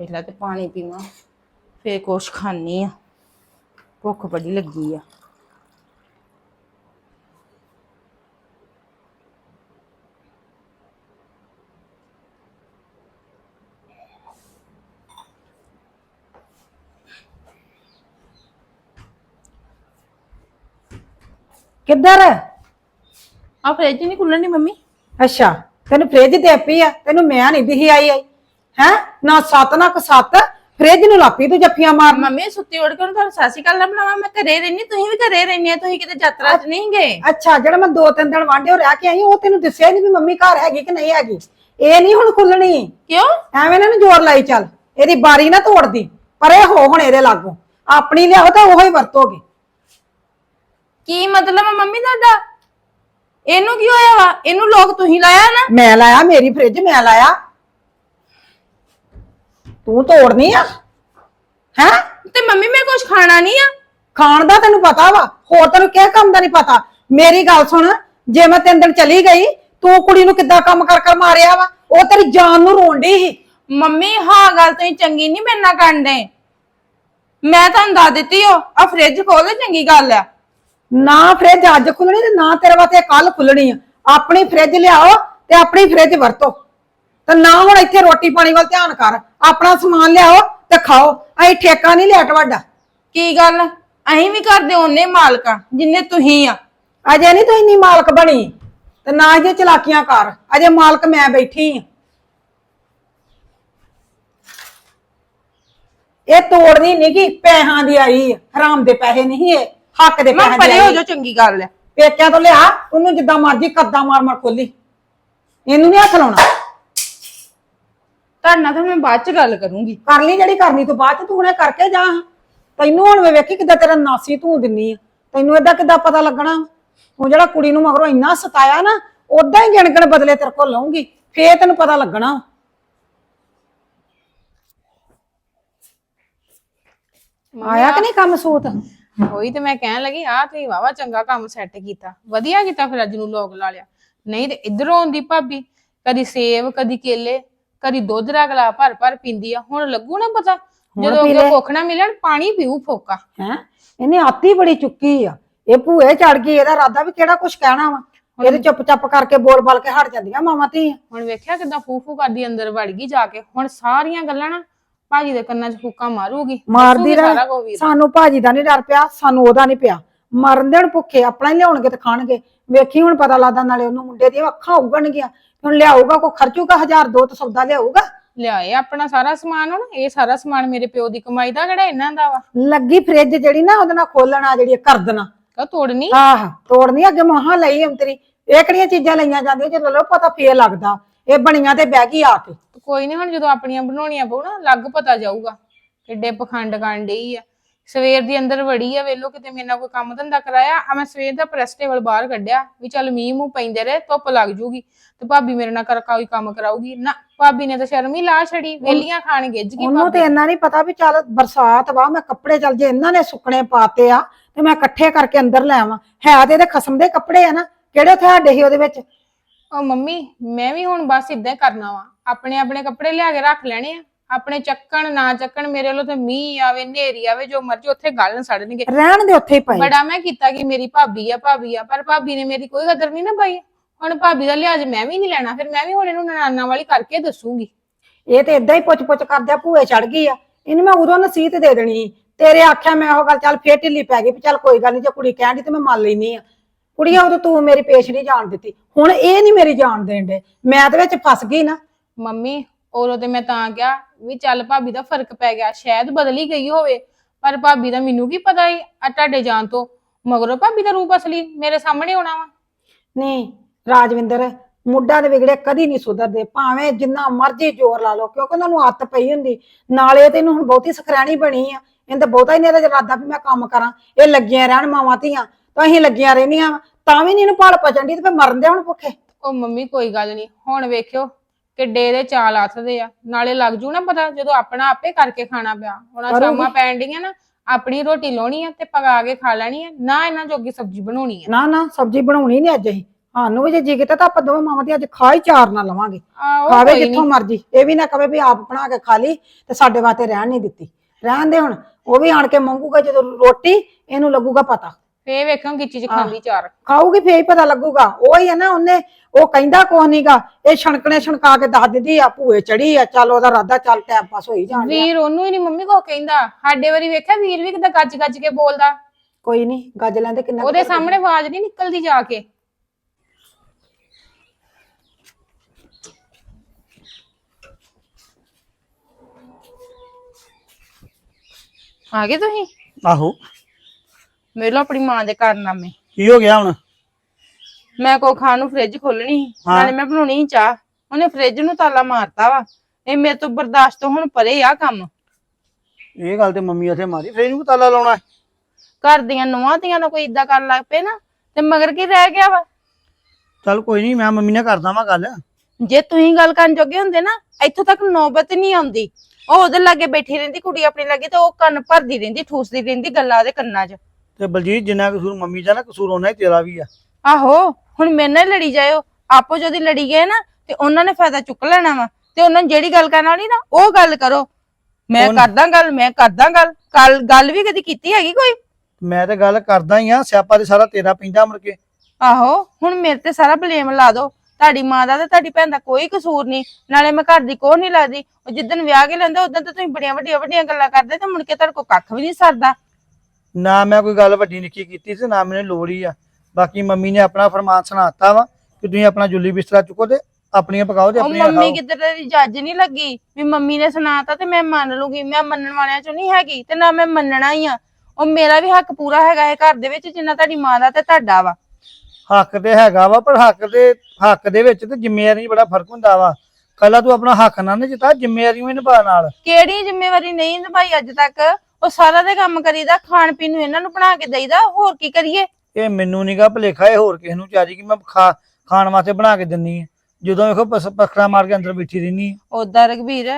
ਪਹਿਲਾਂ ਤੇ ਪਾਣੀ ਪੀਵਾਂ। ਫੇਰ ਕੁਛ ਖਾਣੀ ਆ। ਭੁੱਖ ਬੜੀ ਲੱਗੀ ਆ। ਕਿੱਧਰ? ਆ ਫ੍ਰਿਜ ਨਹੀਂ ਖੁੱਲਣੀ ਮੰਮੀ? ਅੱਛਾ ਤੈਨੂੰ ਫ੍ਰਿਜ ਦੇ ਪਈ ਆ ਤੈਨੂੰ ਮੈਂ ਨਹੀਂ ਦਿਖੀ ਆਈ ਆਈ। ਹੈ? ਨਾ ਸੱਤ ਨਾ ਕੁ ਸੱਤ। ਫ੍ਰਿਜ ਨੂੰ ਲਾਪੀ ਤੂੰ ਜੱਫੀਆਂ ਮਾਰਨ। ਮੰਮੀ ਸੁੱਤੀ ਉੱਠ ਕੇ ਉਹਨੂੰ ਤੁਹਾਨੂੰ ਸਾਸੀ ਕੱਲ ਬਣਾਵਾ। ਮੈਂ ਘਰੇ ਰਹਿਣੀ ਤੁਸੀਂ ਵੀ ਘਰੇ ਰਹਿਣੀ ਆ ਤੁਸੀਂ ਕਿਤੇ ਯਾਤਰਾ 'ਚ ਨਹੀਂ ਗਏ? ਅੱਛਾ ਜਿਹੜਾ ਮੈਂ ਦੋ ਤਿੰਨ ਦਿਨ ਵਾਂਡੇ ਹੋ ਰਹਿ ਕੇ ਆਈ ਉਹ ਤੈਨੂੰ ਦੱਸਿਆ ਨਹੀਂ ਵੀ ਮੰਮੀ ਘਰ ਹੈਗੀ ਕਿ ਨਹੀਂ ਹੈਗੀ। ਇਹ ਨਹੀਂ ਹੁਣ ਖੁੱਲਣੀ ਕਿਉਂ? ਐਵੇਂ ਨਾ ਇਹਨੂੰ ਜ਼ੋਰ ਲਾਈ ਚੱਲ। ਇਹਦੀ ਬਾਰੀ ਨਾ ਤੋੜਦੀ ਪਰੇ ਹੋ ਹੁਣ ਇਹਦੇ ਲਾਗੋਂ। ਆਪਣੀ ਲਿਆਓ ਤਾਂ ਉਹੋ ਹੀ ਵਰਤੋਗੇ। ਕੀ ਮਤਲਬ ਆ ਮੰਮੀ ਤੁਹਾਡਾ? ਇਹਨੂੰ ਕੀ ਹੋਇਆ ਵਾ? ਇਹਨੂੰ ਲੋਕ ਤੁਸੀਂ ਲਾਇਆ ਨਾ? ਮੈਂ ਲਾਇਆ ਮੇਰੀ ਫ੍ਰਿਜ ਮੈਂ ਲਾਇਆ। ਤੂੰ ਤੋੜਨੀ ਆ? ਹੈ? ਤੇ ਮੰਮੀ ਮੈਂ ਕੁਝ ਖਾਣਾ ਨਹੀਂ ਆ। ਖਾਣ ਦਾ ਤੈਨੂੰ ਪਤਾ ਵਾ ਹੋਰ ਤੈਨੂੰ ਕਿਹ ਕੰਮ ਦਾ ਨਹੀਂ ਪਤਾ। ਮੇਰੀ ਗੱਲ ਸੁਣ ਜੇ ਮੈਂ ਤਿੰਨ ਦਿਨ ਚਲੀ ਗਈ ਤੂੰ ਕੁੜੀ ਨੂੰ ਕਿੱਦਾਂ ਕੰਮ ਕਰ ਕਰ ਮਾਰਿਆ ਵਾ? ਉਹ ਤੇਰੀ ਜਾਨ ਨੂੰ ਰੋਂਦੀ ਸੀ। ਮੰਮੀ ਹਾਂ ਗੱਲ ਤੁਸੀਂ ਚੰਗੀ ਨਹੀਂ ਮੇਰੇ ਨਾਲ ਕਰਦੇ ਮੈਂ ਤੁਹਾਨੂੰ ਦੱਸ ਦਿੱਤੀ ਹੋ ਆ ਫ੍ਰਿਜ ਖੋਲੋ ਚੰਗੀ ਗੱਲ ਆ। ਨਾ ਫ੍ਰਿਜ ਅੱਜ ਖੁੱਲਣੀ ਤੇ ਨਾ ਤੇਰੇ ਵਾਸਤੇ ਕੱਲ ਖੁੱਲਣੀ ਆ। ਆਪਣੀ ਫ੍ਰਿਜ ਲਿਆਓ ਤੇ ਆਪਣੀ ਫ੍ਰਿਜ ਵਰਤੋ। ਤੇ ਨਾ ਹੁਣ ਇੱਥੇ ਰੋਟੀ ਪਾਣੀ ਵੱਲ ਧਿਆਨ ਕਰ। ਆਪਣਾ ਸਮਾਨ ਲਿਆਓ ਤੇ ਖਾਓ। ਅਸੀਂ ਠੇਕਾ ਨਹੀਂ ਲਿਆ ਤੁਹਾਡਾ। ਕੀ ਗੱਲ? ਅਸੀਂ ਵੀ ਕਰਦੇ ਉਹਨੇ ਮਾਲਕਾਂ ਜਿੰਨੇ ਤੁਸੀਂ ਆ। ਅਜੇ ਨਹੀਂ ਤੂੰ ਇੰਨੀ ਮਾਲਕ ਬਣੀ। ਤੇ ਨਾ ਜੇ ਚਲਾਕੀਆਂ ਕਰ। ਅਜੇ ਮਾਲਕ ਮੈਂ ਬੈਠੀ ਆ। ਇਹ ਤੋੜਨੀ ਨਹੀਂਗੀ ਪੈਸਿਆਂ ਦੀ ਆਈ ਆ। ਹਰਾਮ ਦੇ ਪੈਸੇ ਨਹੀਂ ਇਹ ਹੱਕ ਦੇ ਮੈਂ ਪੈਸੇ ਪਰੇ ਦੇ ਹੋ ਆਈ। ਜਾ ਚੰਗੀ ਗੱਲ ਆ। ਪੇਕਿਆਂ ਤੋਂ ਲਿਆ ਉਹਨੂੰ ਜਿੱਦਾਂ ਮਰਜ਼ੀ ਕੱਦਾ ਮਾਰ ਮਾਰ ਖੋਲੀ। ਇਹਨੂੰ ਨਹੀਂ ਹੱਥ ਲਾਉਣਾ। ਤੁਹਾਡੇ ਨਾਲ ਤਾਂ ਮੈਂ ਬਾਅਦ ਚ ਗੱਲ ਕਰੂੰਗੀ। ਕਰ ਲਈ ਜਿਹੜੀ ਕਰਨੀ ਤੋਂ ਬਾਅਦ ਚ ਤੂੰ ਹੁਣੇ ਕਰਕੇ ਜਾ। ਤੈਨੂੰ ਹੁਣ ਵੇ ਵੇਖੀ ਕਿੱਦਾਂ ਤੇਰਾ ਨਾਸੀ ਤੂੰ ਦਿੰਨੀ ਆ। ਤੈਨੂੰ ਏਦਾਂ ਕਿੱਦਾਂ ਪਤਾ ਲੱਗਣਾ? ਉਹ ਜਿਹੜਾ ਕੁੜੀ ਨੂੰ ਮਗਰੋਂ ਇੰਨਾ ਸਤਾਇਆ ਨਾ ਉਦਾਂ ਹੀ ਗਿਣ ਗਿਣ ਬਦਲੇ ਤੇਰੇ ਕੋਲ ਲਊਂਗੀ। ਫੇਰ ਤੈਨੂੰ ਪਤਾ ਲੱਗਣਾ। ਆਇਆ ਕਿ ਨਹੀਂ ਕੰਮ ਸੂਤ? ਉਹੀ ਤੇ ਮੈਂ ਕਹਿਣ ਲੱਗੀ ਆ ਤੁਸੀਂ ਵਾਵਾ ਚੰਗਾ ਕੰਮ ਸੈੱਟ ਕੀਤਾ। ਵਧੀਆ ਕੀਤਾ ਫਿਰ ਅੱਜ ਨੂੰ ਲੋਕ ਲਾ ਲਿਆ। ਨਹੀਂ ਤੇ ਇਧਰੋਂ ਆਉਂਦੀ ਭਾਬੀ ਕਦੀ ਸੇਬ ਕਦੀ ਕੇਲੇ। ਕਦੀ ਦੁੱਧ ਦਾ ਗਲਾ ਭਰ ਭਰ ਪੀਂਦੀ ਆ ਹੁਣ ਲੱਗੂ ਨਾ ਪਤਾ? ਜਦੋਂ ਪੀ ਅੱਗੇ ਲੈ। ਭੁੱਖ ਨਾ ਮਿਲਣ ਪਾਣੀ ਪੀਊ ਫੋਕਾ। ਹੈ? ਇਹਨੇ ਆਤੀ ਬੜੀ ਚੁੱਕੀ ਆ। ਇਹ ਭੂਏ ਚੜ ਗਈ ਇਹਦਾ ਇਰਾਦਾ ਵੀ ਕਿਹੜਾ ਕੁਛ ਕਹਿਣਾ ਵਾ? ਇਹਦੇ ਚੁੱਪ ਚਾਪ ਕਰਕੇ ਬੋਲ ਬਲ ਕੇ ਹਟ ਜਾਂਦੀਆਂ ਮਾਵਾਂ ਧੀਆਂ। ਹੁਣ ਵੇਖਿਆ ਕਿਦਾਂ ਫੂ ਫੂ ਕਰਦੀ ਅੰਦਰ ਵੜ ਗਈ ਜਾ ਕੇ? ਹੁਣ ਸਾਰੀਆਂ ਗੱਲਾਂ ਨਾ ਭਾਜੀ ਦੇ ਕੰਨਾਂ 'ਚ ਫੂਕਾ ਮਾਰੂਗੀ। ਮਾਰਦੀ ਦੱਸੂਗੀ ਰਹੇ। ਸਾਰਾ ਕੁਝ ਵੀਰ। ਸਾਨੂੰ ਭਾਜੀ ਦਾ ਨਹੀਂ ਡਰ ਪਿਆ ਸਾਨੂੰ ਉਹਦਾ ਨਹੀਂ ਪਿਆ। ਮਰਨ ਦੇਣ ਭੁੱਖੇ ਆਪਣਾ ਹੀ ਲਿਆਉਣਗੇ ਤੇ ਖਾਣਗੇ। ਵੇਖੀ ਹੁਣ ਪਤਾ ਲੱਗਦਾ ਨਾਲੇ ਉਹਨੂੰ ਮੁੰਡੇ ਦੀਆਂ ਅੱਖਾਂ ਉਗਣਗੀਆਂ। ਹੁਣ ਲਿਆਊਗਾ ਕੋ ਖਰਚੂਗਾ ਹਜ਼ਾਰ ਦੋ ਤੇ ਸੌਦਾ ਲਿਆਊਗਾ। ਲਿਆਏ ਆਪਣਾ ਸਾਰਾ ਸਮਾਨ ਹੁਣ ਇਹ ਸਾਰਾ ਸਮਾਨ ਮੇਰੇ ਪਿਓ ਦੀ ਕਮਾਈ ਦਾ ਕਿਹੜਾ ਇਹਨਾਂ ਦਾ ਵਾ? ਲੱਗੀ ਫ੍ਰਿਜ ਜਿਹੜੀ ਨਾ ਉਹਦੇ ਨਾਲ ਖੋਲਣਾ ਜਿਹੜੀ ਕਰਦਣਾ ਕਹ ਤੋੜਨੀ? ਆਹ ਤੋੜਨੀ ਅੱਗੇ ਮਹਾ ਲਈ ਅੰਤਰੀ ਇਹ ਕਿਹੜੀਆਂ ਚੀਜ਼ਾਂ ਲਈਆਂ ਜਾਂਦੀਆਂ ਜੇ ਲੋ ਪਤਾ ਫੇਰ ਲੱਗਦਾ। ਇਹ ਬਣੀਆਂ ਤੇ ਬਹਿ ਗਈ ਆ ਕੇ। ਕੋਈ ਨਹੀਂ ਹੁਣ ਜਦੋਂ ਆਪਣੀਆਂ ਬਣਾਉਣੀਆਂ ਪਊ ਨਾ ਲੱਗ ਪਤਾ ਜਾਊਗਾ ਕਿੱਡੇ ਪਖੰਡ ਕਰਨ ਡਈ ਆ। ਸਵੇਰ ਦੀ ਅੰਦਰ ਵੜੀ ਆ ਵੇਲੋ ਕਿਤੇ ਮੇਰੇ ਨਾਲ ਕੋਈ ਕੰਮ ਧੰਦਾ ਕਰਾਇਆ ਆ ਮੈਂ ਸਵੇਰ ਦਾ ਪ੍ਰੈਸ ਟੇਬਲ ਬਾਹਰ ਕੱਢਿਆ ਵੀ ਚੱਲ ਮੀਂਹ ਮੂੰਹ ਪੈਂਦੇ ਰਹੇ ਧੁੱਪ ਲੱਗ ਜੂਗੀ ਤੇ ਭਾਬੀ ਮੇਰੇ ਨਾਲ ਕਰ ਕੋਈ ਕੰਮ ਕਰਾਊਗੀ। ਨਾ ਭਾਬੀ ਨੇ ਤਾਂ ਸ਼ਰਮ ਹੀ ਲਾ ਛੜੀ ਵੇਲੀਆਂ ਖਾਣ ਗਿੱਜ ਗਈ ਉਹਨੂੰ ਤੇ ਇੰਨਾ ਨਹੀਂ ਪਤਾ ਵੀ ਚੱਲ ਬਰਸਾਤ ਵਾ ਮੈਂ ਕੱਪੜੇ ਚੱਲ ਜੇ ਇਹਨਾਂ ਨੇ ਸੁੱਕਣੇ ਪਾਤੇ ਆ ਤੇ ਮੈਂ ਇਕੱਠੇ ਕਰਕੇ ਅੰਦਰ ਲੈ ਆਵਾਂ। ਹੈ ਤੇ ਇਹਦੇ ਖਸਮ ਦੇ ਕੱਪੜੇ ਆ ਨਾ ਕਿਹੜੇ ਸਾਡੇ ਸੀ ਉਹਦੇ ਵਿੱਚ? ਉਹ ਮੰਮੀ ਮੈਂ ਵੀ ਹੁਣ ਬਸ ਇਦਾਂ ਹੀ ਕਰਨਾ ਵਾ ਆਪਣੇ ਆਪਣੇ ਕੱਪੜੇ ਲਿਆ ਕੇ ਰੱਖ ਲੈਣੇ ਆ। ਆਪਣੇ ਚੱਕਣ ਨਾ ਚੱਕਣ ਮੇਰੇ ਵੱਲੋਂ ਤੇ ਮੀਂਹ ਆਵੇ ਨੇਰੀ ਆਵੇ ਜੋ ਮਰਜ਼ੀ ਉੱਥੇ ਗਲਣ ਸੜਨਗੇ ਰਹਿਣ ਦੇ ਉੱਥੇ ਹੀ ਪਏ ਬੜਾ ਮੈਂ ਕੀਤਾ ਕਿ ਮੇਰੀ ਭਾਬੀ ਆ ਭਾਬੀ ਆ ਪਰ ਭਾਬੀ ਨੇ ਮੇਰੀ ਕੋਈ ਕਦਰ ਨਹੀਂ ਨਾ ਪਾਈ। ਹੁਣ ਭਾਬੀ ਦਾ ਲਿਹਾਜ਼ ਮੈਂ ਵੀ ਨਹੀਂ ਲੈਣਾ ਫਿਰ ਮੈਂ ਵੀ ਹੁਣ ਇਹਨੂੰ ਨਨਾਨਾ ਵਾਲੀ ਕਰਕੇ ਦੱਸੂਗੀ। ਇਹ ਤੇ ਇਦਾਂ ਹੀ ਪੁੱਛ ਪੁੱਛ ਕਰਦਿਆ ਭੂਏ ਚੜ ਗਈ ਆ। ਇਹਨੂੰ ਮੈਂ ਉਦੋਂ ਨਸੀਹਤ ਦੇ ਦੇਣੀ ਸੀ। ਤੇਰੇ ਆਖਿਆ ਮੈਂ ਉਹ ਗੱਲ ਚੱਲ ਫੇਰ ਢਿੱਲੀ ਪੈ ਗਈ ਵੀ ਚੱਲ ਕੋਈ ਗੱਲ ਨਹੀਂ ਜੇ ਕੁੜੀ ਕਹਿਣ ਦੀ ਤੇ ਮੈਂ ਮੰਨ ਲੈਨੀ ਆ। ਕੁੜੀਆਂ ਉਦੋਂ ਤੂੰ ਮੇਰੀ ਪੇਸ਼ ਨਹੀਂ ਜਾਣ ਦਿੱਤੀ। ਹੁਣ ਇਹ ਨਹੀਂ ਮੇਰੀ ਜਾਣ ਦੇਣ ਦੇ ਮੈਂ ਤੇ ਵਿੱਚ ਫਸ ਗਈ ਨਾ। ਮੰਮੀ ਉਦੋਂ ਤੇ ਮੈਂ ਤਾਂ ਕਿਹਾ ਵੀ ਚੱਲ ਭਾਬੀ ਦਾ ਫ਼ਰਕ ਪੈ ਗਿਆ ਸ਼ਾਇਦ ਬਦਲੀ ਗਈ ਹੋਵੇ। ਪਰ ਭਾਬੀ ਦਾ ਮੈਨੂੰ ਕੀ ਪਤਾ ਹੀ ਆ ਤੁਹਾਡੇ ਜਾਣ ਤੋਂ। ਮਗਰੋਂ ਭਾਬੀ ਦਾ ਰੂਪ ਅਸਲੀ ਮੇਰੇ ਸਾਹਮਣੇ ਆਉਣਾ ਵਾ। ਨਹੀਂ ਰਾਜਵਿੰਦਰ ਮੁੱਢਾਂ ਦੇ ਵਿਗੜੇ ਕਦੀ ਨਹੀਂ ਸੁਧਰਦੇ ਭਾਵੇਂ ਜਿੰਨਾ ਮਰਜ਼ੀ ਜ਼ੋਰ ਲਾ ਲਓ ਕਿਉਂਕਿ ਉਹਨਾਂ ਨੂੰ ਆਦਤ ਪਈ ਹੁੰਦੀ। ਨਾਲੇ ਤੇ ਇਹਨੂੰ ਹੁਣ ਬਹੁਤੀ ਸਖਰੈਣੀ ਬਣੀ ਆ। ਇਹਦਾ ਬਹੁਤਾ ਹੀ ਨਹੀਂ ਇਹਦਾ ਇਰਾਦਾ ਵੀ ਮੈਂ ਕੰਮ ਕਰਾਂ। ਇਹ ਲੱਗੀਆਂ ਰਹਿਣ ਮਾਵਾਂ ਧੀਆਂ ਤਾਂ ਅਸੀਂ ਲੱਗੀਆਂ ਰਹਿੰਦੀਆਂ ਵਾਂ, ਤਾਂ ਵੀ ਨਹੀਂ ਇਹਨੂੰ ਭਾਲ ਪਚਣ ਦੀ ਤੇ ਫੇ ਮਰਨ ਦੇ ਹੁਣ ਭੁੱਖੇ। ਉਹ ਮੰਮੀ ਕੋਈ ਗੱਲ ਨਹੀਂ ਹੁਣ ਵੇਖਿਓ। ਕਿੱਡੇ ਇਹਦੇ ਚਾਲ ਆਥਦੇ ਆ। ਨਾਲੇ ਲੱਗ ਜੂ ਨਾ ਪਤਾ ਜਦੋਂ ਆਪਣਾ ਆਪੇ ਕਰਕੇ ਖਾਣਾ ਪਿਆ। ਹੁਣ ਕਰੂਗੀ। ਸ਼ਾਮਾਂ ਪੈਣ ਡੀਆਂ ਨਾ ਆਪਣੀ ਰੋਟੀ ਲਾਉਣੀ ਆ ਤੇ ਪਕਾ ਕੇ ਖਾ ਲੈਣੀ ਆ। ਨਾ ਇਹਨਾਂ ਜੋਗੀ ਸਬਜ਼ੀ ਬਣਾਉਣੀ ਆ। ਨਾ ਨਾ ਸਬਜ਼ੀ ਬਣਾਉਣੀ ਨਹੀਂ ਅੱਜ ਅਸੀਂ। ਸਾਨੂੰ ਵੀ ਜੇ ਜੀ ਕੀਤਾ ਤਾਂ ਆਪਾਂ ਦੋਵੇਂ ਮਾਵਾਂ ਦੀ ਅੱਜ ਖਾ ਹੀ ਚਾਰ ਨਾ ਲਵਾਂਗੇ। ਆਹੋ ਖਾਵੇ ਕੋਈ ਜਿੱਥੋਂ ਨੀ। ਮਰਜ਼ੀ। ਇਹ ਵੀ ਨਾ ਕਵੇ ਵੀ ਆਪ ਬਣਾ ਕੇ ਖਾ ਲਈ ਤੇ ਸਾਡੇ ਵਾਸਤੇ ਰਹਿਣ ਨਹੀਂ ਦਿੱਤੀ। ਰਹਿਣ ਦੇ ਹੁਣ ਉਹ ਵੀ ਆਣ ਕੇ ਮੰਗੂਗਾ ਜਦੋਂ ਰੋਟੀ ਇਹਨੂੰ ਲੱਗੂਗਾ ਪਤਾ। ਫੇਰ ਵੇਖਾਂ ਗਿੱਚੀ ਚ ਖਾਂਦੀ ਚਾਰ। ਖਾਊਗੀ ਫੇਰ ਹੀ ਪਤਾ ਲੱਗੂਗਾ। ਉਹ ਹੀ ਹੈ ਨਾ ਉਹਨੇ ਉਹ ਕਹਿੰਦਾ ਕੁਛ ਨਹੀਂਗਾ ਇਹ ਛਣਕਣੇ ਛਣਕਾ ਕੇ ਦੱਸ ਦਿੰਦੀ ਆ ਭੂਏ ਚੜੀ ਆ ਚੱਲ ਉਹਦਾ ਰਾਦਾ ਚੱਲ ਟਾਈਮ ਪਾਸ ਹੋਈ ਜਾਣ। ਵੀਰ ਉਹਨੂੰ ਹੀ ਨਹੀਂ ਮੰਮੀ ਕੋ ਕਹਿੰਦਾ। ਸਾਡੇ ਵਾਰੀ ਵੇਖਿਆ ਵੀਰ ਵੀ ਕਿਦਾਂ ਗੱਜ ਗੱਜ ਕੇ ਬੋਲਦਾ। ਕੋਈ ਨਹੀਂ ਗੱਜ ਲੈਂਦੇ ਕਿੰਨਾ ਕੁ ਉਹਦੇ ਸਾਹਮਣੇ ਆਵਾਜ਼ ਨਹੀਂ ਨਿਕਲਦੀ ਜਾ ਕੇ। ਆ ਗਏ ਤੁਸੀਂ? ਆਹੋ। ਮੇਰੇ ਲੋ ਆਪਣੀ ਮਾਂ ਦੇ ਕਾਰਨਾਮੇ। ਕੀ ਹੋ ਗਿਆ ਹੁਣ? ਮੈਂ ਕੋ ਖਾਣ ਨੂੰ ਫ੍ਰਿਜ ਖੋਲਣੀ ਸੀ, ਹਾਂ। ਨਾਲੇ ਮੈਂ ਬਣਾਉਣੀ ਸੀ ਚਾਹ। ਉਹਨੇ ਫ੍ਰਿਜ ਨੂੰ ਤਾਲਾ ਮਾਰਤਾ ਵਾ। ਇਹ ਮੇਰੇ ਤੋਂ ਬਰਦਾਸ਼ਤ ਤੋਂ ਹੁਣ ਪਰੇ ਆ ਕੰਮ। ਇਹ ਗੱਲ ਤੇ ਮੰਮੀ ਉੱਥੇ ਮਾਰੀ ਫੇਰ ਇਹਨੂੰ ਤਾਲਾ ਲਾਉਣਾ ਹੈ। ਘਰ ਦੀਆਂ ਨੂੰਹਾਂ ਦੀਆਂ ਨਾਲ ਕੋਈ ਇਦਾਂ ਕਰਨ ਲੱਗ ਪਏ ਨਾ ਤੇ ਮਗਰ ਕੀ ਰਹਿ ਗਿਆ ਵਾ? ਚੱਲ ਕੋਈ ਨਹੀਂ ਮੈਂ ਮੰਮੀ ਨਾਲ ਕਰਦਾ ਵਾਂ ਗੱਲ। ਜੇ ਤੁਸੀਂ ਗੱਲ ਕਰਨ ਜੋਗੇ ਹੁੰਦੇ ਨਾ ਇੱਥੋਂ ਤੱਕ ਨੌਬਤ ਨਹੀਂ ਆਉਂਦੀ। ਉਹ ਉਹਦੇ ਲਾਗੇ ਬੈਠੀ ਰਹਿੰਦੀ ਕੁੜੀ ਆਪਣੀ ਲਾਗੇ ਤੇ ਉਹ ਕੰਨ ਭਰਦੀ ਰਹਿੰਦੀ ਠੂਸਦੀ ਰਹਿੰਦੀ ਗੱਲਾਂ ਉਹਦੇ ਕੰਨਾਂ 'ਚ। ਤੇ ਬਲਜੀਤ ਜਿੰਨਾ ਕਸੂਰ ਮੰਮੀ ਦਾ ਨਾ ਕਸੂਰ ਉਹਨਾਂ ਹੀ ਤੇਰਾ ਵੀ ਆ। ਆਹੋ ਹੁਣ ਮੇਰੇ ਨਾਲ ਹੀ ਲੜੀ ਜਾਇਓ। ਆਪੋ যদি ਲੜੀ ਗਏ ਨਾ ਤੇ ਉਹਨਾਂ ਨੇ ਫਾਇਦਾ ਚੁੱਕ ਲੈਣਾ ਵਾ। ਤੇ ਉਹਨਾਂ ਨੂੰ ਜਿਹੜੀ ਗੱਲ ਕਰਨ ਵਾਲੀ ਨਾ ਉਹ ਗੱਲ ਕਰੋ। ਮੈਂ? ਕਰਦਾ ਗੱਲ ਮੈਂ ਕਰਦਾ ਗੱਲ। ਕੱਲ ਗੱਲ ਵੀ ਕਦੀ ਕੀਤੀ ਹੈਗੀ ਕੋਈ? ਮੈਂ ਤੇ ਗੱਲ ਕਰਦਾ ਹੀ ਆ ਸਿਆਪਾ ਤੇ ਸਾਰਾ ਤੇਰਾ ਪੈਂਦਾ ਮੁੜ ਕੇ। ਆਹੋ ਹੁਣ ਮੇਰੇ ਤੇ ਸਾਰਾ ਬਲੇਮ ਲਾ ਦੋ। ਤੁਹਾਡੀ ਮਾਂ ਦਾ ਤੇ ਤੁਹਾਡੀ ਭੈਣ ਦਾ ਕੋਈ ਕਸੂਰ ਨਹੀਂ। ਨਾਲੇ ਮੈਂ ਘਰ ਦੀ ਕੋਹ ਨਹੀਂ ਲੱਗਦੀ। ਉਹ ਜਿੱਦਣ ਵਿਆਹ ਕੇ ਲੈਂਦਾ ਉਦੋਂ ਤਾਂ ਤੁਸੀਂ ਬੜੀਆਂ ਵੱਡੀਆਂ ਵੱਡੀਆਂ ਗੱਲਾਂ ਕਰਦੇ ਤੇ ਮੁੜ ਕੇ ਤੁਹਾਡੇ ਕੋਲ ਕੱਖ ਵੀ ਨਹੀਂ ਸਰਦਾ। ਨਾ ਮੈਂ ਕੋਈ ਗੱਲ ਵੱਡੀ ਨਿੱਕੀ ਕੀਤੀ ਤੇ ਨਾ ਮੈਨੂੰ ਲੋੜ ਹੀ ਆ। ਬਾਕੀ ਮੰਮੀ ਨੇ ਆਪਣਾ ਫਰਮਾਨ ਸੁਣਾਤਾ ਵਾ ਕਿ ਤੁਸੀਂ ਆਪਣਾ ਜੁੱਲੀ ਬਿਸਤਰਾ ਚੁੱਕੋ ਤੇ ਆਪਣੀਆਂ ਪਕਾਓ ਤੇ ਉਹ ਆਪਣੀਆਂ ਮੰਮੀ ਖਾਓ। ਕਿਤੇ ਦੀ ਜੱਜ ਨਹੀਂ ਲੱਗੀ ਵੀ ਮੰਮੀ ਨੇ ਸੁਣਾਤਾ ਤੇ ਮੈਂ ਮੰਨ ਲੂਗੀ ਮੈਂ ਮੰਨਣ ਵਾਲਿਆਂ ਚੋਂ ਨਹੀਂ ਹੈਗੀ ਤੇ ਨਾ ਮੈਂ ਮੰਨਣਾ ਹੀ ਆ। ਉਹ ਮੇਰਾ ਵੀ ਹੱਕ ਪੂਰਾ ਹੈਗਾ ਇਹ ਘਰ ਦੇ ਵਿੱਚ ਜਿੰਨਾ ਤੁਹਾਡੀ ਮਾਂ ਦਾ ਤੇ ਤੁਹਾਡਾ ਵਾ। ਹੱਕ ਤੇ ਹੈਗਾ ਵਾ ਪਰ ਹੱਕ ਦੇ ਹੱਕ ਦੇ ਵਿੱਚ ਤੇ ਜ਼ਿੰਮੇਵਾਰੀ 'ਚ ਬੜਾ ਫ਼ਰਕ ਹੁੰਦਾ ਵਾ। ਕੱਲਾ ਤੂੰ ਆਪਣਾ ਹੱਕ ਨਾ ਨਿਜਤਾ ਜ਼ਿੰਮੇਵਾਰੀ ਵੀ ਨਿਭਾ ਨਾਲ। ਕਿਹੜੀ ਜ਼ਿੰਮੇਵਾਰੀ ਨਹੀਂ ਨਿਭਾਈ ਅੱਜ ਤੱਕ? ਉਹ ਸਾਰਾ ਦੇ ਕੰਮ ਕਰੀਦਾ ਖਾਣ ਪੀਣ ਨੂੰ ਇਹਨਾਂ ਨੂੰ ਬਣਾ ਕੇ ਦੇਈਦਾ ਹੋਰ ਕੀ ਕਰੀਏ? ਇਹ ਮੈਨੂੰ ਨੀਗਾ ਭਲੇਖਾ ਇਹ ਹੋਰ ਕਿਸੇ ਨੂੰ ਚਾਰੀ ਕਿ ਮੈਂ ਖਾ ਖਾਣ ਵਾਸਤੇ ਬਣਾ ਕੇ ਦਿੰਨੀ ਆ। ਜਦੋਂ ਵੇਖੋ ਪਖੜਾ ਮਾਰ ਕੇ ਅੰਦਰ ਬੈਠੀ ਰਹਿਨੀ ਓਦਾਂ ਰਘਬੀਰ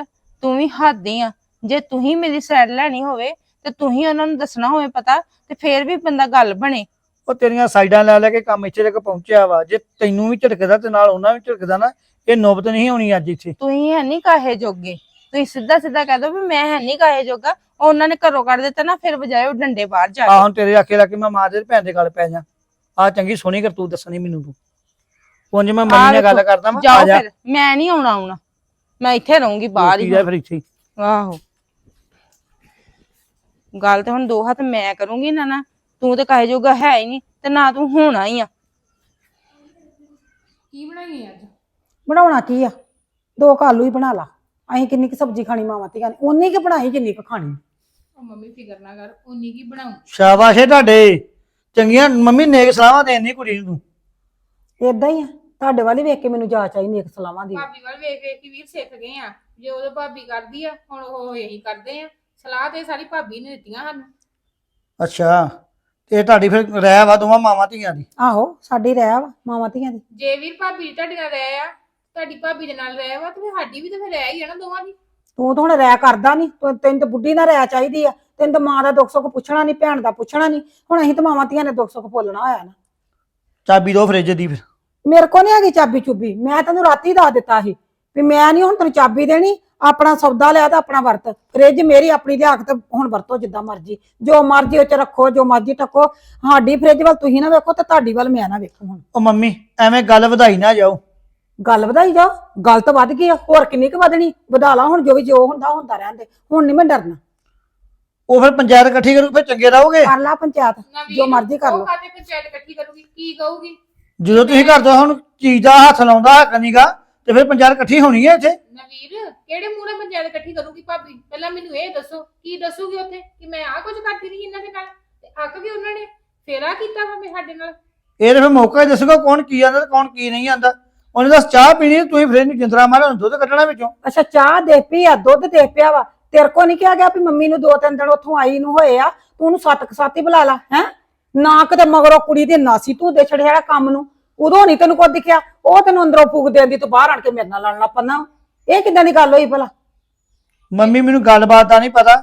ਤੂੰ ਵੀ ਹੱਦੀ ਆ। ਜੇ ਤੂੰ ਹੀ ਮੇਰੀ ਸਾਈਡ ਲੈਣੀ ਹੋਵੇ ਤੇ ਤੂੰ ਹੀ ਉਹਨਾਂ ਨੂੰ ਦੱਸਣਾ ਹੋਵੇ ਪਤਾ ਤੇ ਫੇਰ ਵੀ ਬੰਦਾ ਗੱਲ ਬਣੇ। ਉਹ ਤੇਰੀਆਂ ਸਾਈਡਾਂ ਲੈ ਲੈ ਕੇ ਕੰਮ ਇੱਥੇ ਤੱਕ ਪਹੁੰਚਿਆ ਵਾ। ਜੇ ਤੈਨੂੰ ਵੀ ਝਟਕਦਾ ਤੇ ਨਾਲ ਉਹਨਾਂ ਵੀ ਝਟਕਦਾ ਨਾ ਇਹ ਨੌਬਤ ਨਹੀਂ ਹੋਣੀ ਅੱਜ ਇੱਥੇ। ਤੁਸੀਂ ਹੈ ਨਹੀਂ ਕਾਹੇ ਜੋਗੇ। ਤੁਸੀਂ ਸਿੱਧਾ ਸਿੱਧਾ ਕਹਿ ਦੋ ਵੀ ਮੈਂ ਹੈ ਨਹੀਂ ਕਾਹੇ ਜੋਗਾ। ਉਹਨਾਂ ਨੇ ਘਰੋਂ ਕੱਢ ਦਿੱਤਾ ਨਾ ਫਿਰ ਵਜਾਏ ਉਹ ਡੰਡੇ ਬਾਹਰ ਜਾ ਆ ਕੇ ਹੁਣ ਤੇਰੇ ਆਖੇ ਲਾ ਕੇ ਮੈਂ ਮਾਂ ਦੇ ਭੈਣ ਦੇ ਗੱਲ ਪੈ ਜਾ। ਆ ਚੰਗੀ ਸੋਹਣੀ ਕਰਤੂਤ ਦੱਸਣੀ ਮੈਨੂੰ ਤੂੰ। ਉਂਝ ਮੈਂ ਮੰਮੀ ਨਾਲ ਗੱਲ ਕਰਦਾ ਆ ਜਾਓ ਜਾ। ਫਿਰ। ਮੈਂ ਨਹੀਂ ਆਉਣਾ ਆਉਣਾ। ਮੈਂ ਇੱਥੇ ਰਹੂੰਗੀ ਬਾਹਰ ਹੀ ਜਾ ਫਿਰ ਇੱਥੇ ਹੀ। ਆਹੋ। ਗੱਲ ਤੇ ਹੁਣ ਦੋ ਹੱਥ ਮੈਂ ਕਰੂੰਗੀ ਨਾ ਨਾ ਤੂੰ ਤੇ ਕਾਹੇ ਜੋਗਾ ਹੈ ਹੀ ਨਹੀਂ ਤੇ ਨਾ ਤੂੰ ਹੋਣਾ ਹੀ ਆ। ਕੀ ਬਣਾਈ ਅੱਜ? ਬਣਾਉਣਾ ਕੀ ਆ? ਦੋ ਕਾਲੂ ਹੀ ਬਣਾ ਲਾ। ਅਸੀਂ ਕਿੰਨੀ ਕੁ ਸਬਜ਼ੀ ਖਾਣੀ ਮਾਵਾਂ ਧੀਆਂ ਨੇ। ਉਨੀ ਕੁ ਬਣਾਈ ਜਿੰਨੀ ਕੁ ਖਾਣੀ। ਮੰਮੀ ਫਿਕਰ ਨਾ ਕਰ ਉਨੀ ਕੀ ਬਣਾਉ ਸ਼ਾਬਾਸ਼ ਏ ਤੁਹਾਡੇ। ਚੰਗੀਆਂ ਮੰਮੀ ਨੇਕ ਸਲਾਹਾਂ ਦੇਣੀ ਕੁੜੀ ਨੂੰ। ਏਦਾਂ ਹੀ ਆ। ਤੁਹਾਡੇ ਵਾਲੀ ਵੇਖ ਕੇ ਮੈਨੂੰ ਜਾਚ ਆਈ ਨੇਕ ਸਲਾਵਾਂ ਦੀ। ਭਾਬੀ ਵੱਲ ਵੇਖ ਵੇਖ ਕੇ ਵੀਰ ਸਿੱਖ ਗਏ ਆ। ਜੇ ਉਹਦੇ ਭਾਬੀ ਕਰਦੀ ਆ ਹੁਣ ਉਹ ਇਹੀ ਕਰਦੇ ਆ। ਸਲਾਹ ਤੇ ਸਾਰੀ ਭਾਬੀ ਨੇ ਦਿੱਤੀਆਂ ਸਾਨੂੰ ਅੱਛਾ ਤੇ ਤੁਹਾਡੀ ਫਿਰ ਰਹਿ ਵਾ ਦੋਵਾਂ ਮਾਵਾਂ ਧੀਆਂ ਦੀ? ਆਹੋ ਸਾਡੀ ਰਹਿ ਵਾ ਮਾਵਾਂ ਧੀਆਂ ਦੀ। ਜੇ ਵੀਰ ਭਾਬੀ ਤੁਹਾਡੇ ਨਾਲ ਰਹਿ ਆ ਤੁਹਾਡੀ ਭਾਬੀ ਦੇ ਨਾਲ ਰਹਿ ਵਾ ਤੇ ਫਿਰ ਸਾਡੀ ਵੀ ਤਾਂ ਫਿਰ ਰਹਿ ਹੀ ਆ ਨਾ ਦੋਵਾਂ ਦੀ। ਤੂੰ ਤਾਂ ਹੁਣ ਰਹਿ ਕਰਦਾ ਨਹੀਂ ਤੈਨੂੰ ਤਾਂ ਬੁੱਢੀ ਨਾਲ ਰਹਿ ਚਾਹੀਦੀ ਆ। ਤੈਨੂੰ ਤਾਂ ਮਾਂ ਦਾ ਦੁੱਖ ਸੁੱਖ ਪੁੱਛਣਾ ਨਹੀਂ ਭੈਣ ਦਾ ਪੁੱਛਣਾ ਨਹੀਂ ਹੁਣ ਅਸੀਂ ਤਾਂ ਮਾਵਾਂ ਧੀਆਂ ਨੇ ਦੁੱਖ ਸੁੱਖ ਭੁੱਲਣਾ ਹੋਇਆ ਨਾ। ਚਾਬੀ ਦੋ ਫ੍ਰਿਜ ਦੀ ਫਿਰ। ਮੇਰੇ ਕੋ ਨਹੀਂ ਹੈਗੀ ਚਾਬੀ ਚੁੱਬੀ। ਮੈਂ ਤੈਨੂੰ ਰਾਤੀ ਦੱਸ ਦਿੱਤਾ ਸੀ ਵੀ ਮੈਂ ਨਹੀਂ ਹੁਣ ਤੈਨੂੰ ਚਾਬੀ ਦੇਣੀ ਆਪਣਾ ਸੌਦਾ ਲਿਆ ਤਾਂ ਆਪਣਾ ਵਰਤ। ਫ੍ਰਿਜ ਮੇਰੀ ਆਪਣੀ ਲਿਆ ਕੇ ਤੇ ਹੁਣ ਵਰਤੋ ਜਿੱਦਾਂ ਮਰਜ਼ੀ। ਜੋ ਮਰਜ਼ੀ ਉਹ ਚ ਰੱਖੋ ਜੋ ਮਰਜ਼ੀ ਟੱਕੋ। ਸਾਡੀ ਫ੍ਰਿਜ ਵੱਲ ਤੁਸੀਂ ਨਾ ਵੇਖੋ ਤੇ ਤੁਹਾਡੀ ਵੱਲ ਮੈਂ ਨਾ ਵੇਖੂ ਹੁਣ। ਉਹ ਮੰਮੀ ਐਵੇਂ ਗੱਲ ਵਧਾਈ ਨਾ ਜਾਓ। ਗੱਲ ਵਧਾਈ ਜਾ ਗੱਲ ਤਾਂ ਵੱਧ ਗਈ ਆ ਹੋਰ ਕਿੰਨੀ ਕੁ ਵਧਣੀ? ਵਧਾ ਲਾ ਹੁਣ ਜੋ ਵੀ ਜੋ ਹੁੰਦਾ ਹੁੰਦਾ ਰਹਿੰਦੇ। ਹੁਣ ਨਹੀਂ ਮੈਂ ਡਰਨਾ। ਉਹ ਫਿਰ ਪੰਚਾਇਤ ਇਕੱਠੀ ਕਰੂ ਫਿਰ ਚੰਗੇ ਰਹੋਗੇ? ਕਰ ਲਾ ਪੰਚਾਇਤ ਜੋ ਮਰਜ਼ੀ ਕਰ ਲਓ। ਖਾਤੇ ਪੰਚਾਇਤ ਇਕੱਠੀ ਕਰੂਗੀ? ਕੀ ਕਹੂਗੀ? ਜਦੋਂ ਤੁਸੀਂ ਘਰ ਤੋਂ ਹੁਣ ਚੀਜ਼ ਦਾ ਹੱਥ ਲਾਉਂਦਾ ਹੱਕ ਨਹੀਂਗਾ ਤੇ ਫਿਰ ਪੰਚਾਇਤ ਇਕੱਠੀ ਹੋਣੀ ਹੈ ਇੱਥੇ? ਨਵੀਰ ਕਿਹੜੇ ਮੂੰਹ ਨਾਲ ਪੰਚਾਇਤ ਇਕੱਠੀ ਕਰੂਗੀ ਭਾਬੀ? ਪਹਿਲਾਂ ਮੈਨੂੰ ਇਹ ਦੱਸੋ ਕੀ ਦੱਸੂਗੀ ਉੱਥੇ? ਕਿ ਮੈਂ ਆਹ ਕੁਝ ਕਰਦੀ ਰਹੀ ਇਹਨਾਂ ਦੇ ਨਾਲ? ਤੇ ਅੱਕ ਵੀ ਉਹਨਾਂ ਨੇ? ਫੇਰਾ ਕੀਤਾ ਵਾ ਮੈਂ ਸਾਡੇ ਨਾਲ? ਇਹ ਤੇ ਫਿਰ ਮੌਕਾ ਹੀ ਦੱਸੂਗਾ ਕੌਣ ਕੀ ਆਂਦਾ ਤੇ ਕੌਣ ਕੀ ਨਹੀਂ ਆਂਦਾ। ਉਹਨੇ ਦੱਸ ਚਾਹ ਪੀਣੀ ਤੁਸੀਂ ਫ੍ਰਿਜ ਨੂੰ ਜਿੰਦਰਾ ਮਾਰਿਆ ਹੁਣ ਦੁੱਧ ਕੱਢਣਾ ਵਿੱਚੋਂ। ਅੱਛਾ ਚਾਹ ਦੇ ਪਈ ਆ ਦੁੱਧ ਦੇ ਪਿਆ ਵਾ। ਤੇਰੇ ਕੋ ਨਹੀਂ ਕਿਹਾ ਗਿਆ ਵੀ ਮੰਮੀ ਨੂੰ ਦੋ ਤਿੰਨ ਦਿਨ ਉੱਥੋਂ ਆਈ ਨੂੰ ਹੋਏ ਆ ਤੂੰ ਉਹਨੂੰ ਸੱਤ ਕੁ ਸੱਤ ਹੀ ਬੁਲਾ ਲਾ ਹੈ? ਨਾ ਕਿਤੇ ਮਗਰੋਂ ਕੁੜੀ ਦੇ ਨਾਸੀ ਤੂੰ ਦੇ ਛੜਿਆ ਕੰਮ ਨੂੰ। ਉਦੋਂ ਨਹੀਂ ਤੈਨੂੰ ਕੋਈ ਦਿਖਿਆ ਉਹ ਤੈਨੂੰ ਅੰਦਰੋਂ ਫੂਕ ਦੇਂਦੀ ਤੂੰ ਬਾਹਰ ਆਣ ਕੇ ਮੇਰੇ ਨਾਲ ਲੜਨਾ ਪੰਨਾ। ਇਹ ਕਿਦਾਂ ਦੀ ਗੱਲ ਹੋਈ ਭਲਾ? ਮੰਮੀ ਮੈਨੂੰ ਗੱਲਬਾਤ ਦਾ ਨਹੀਂ ਪਤਾ।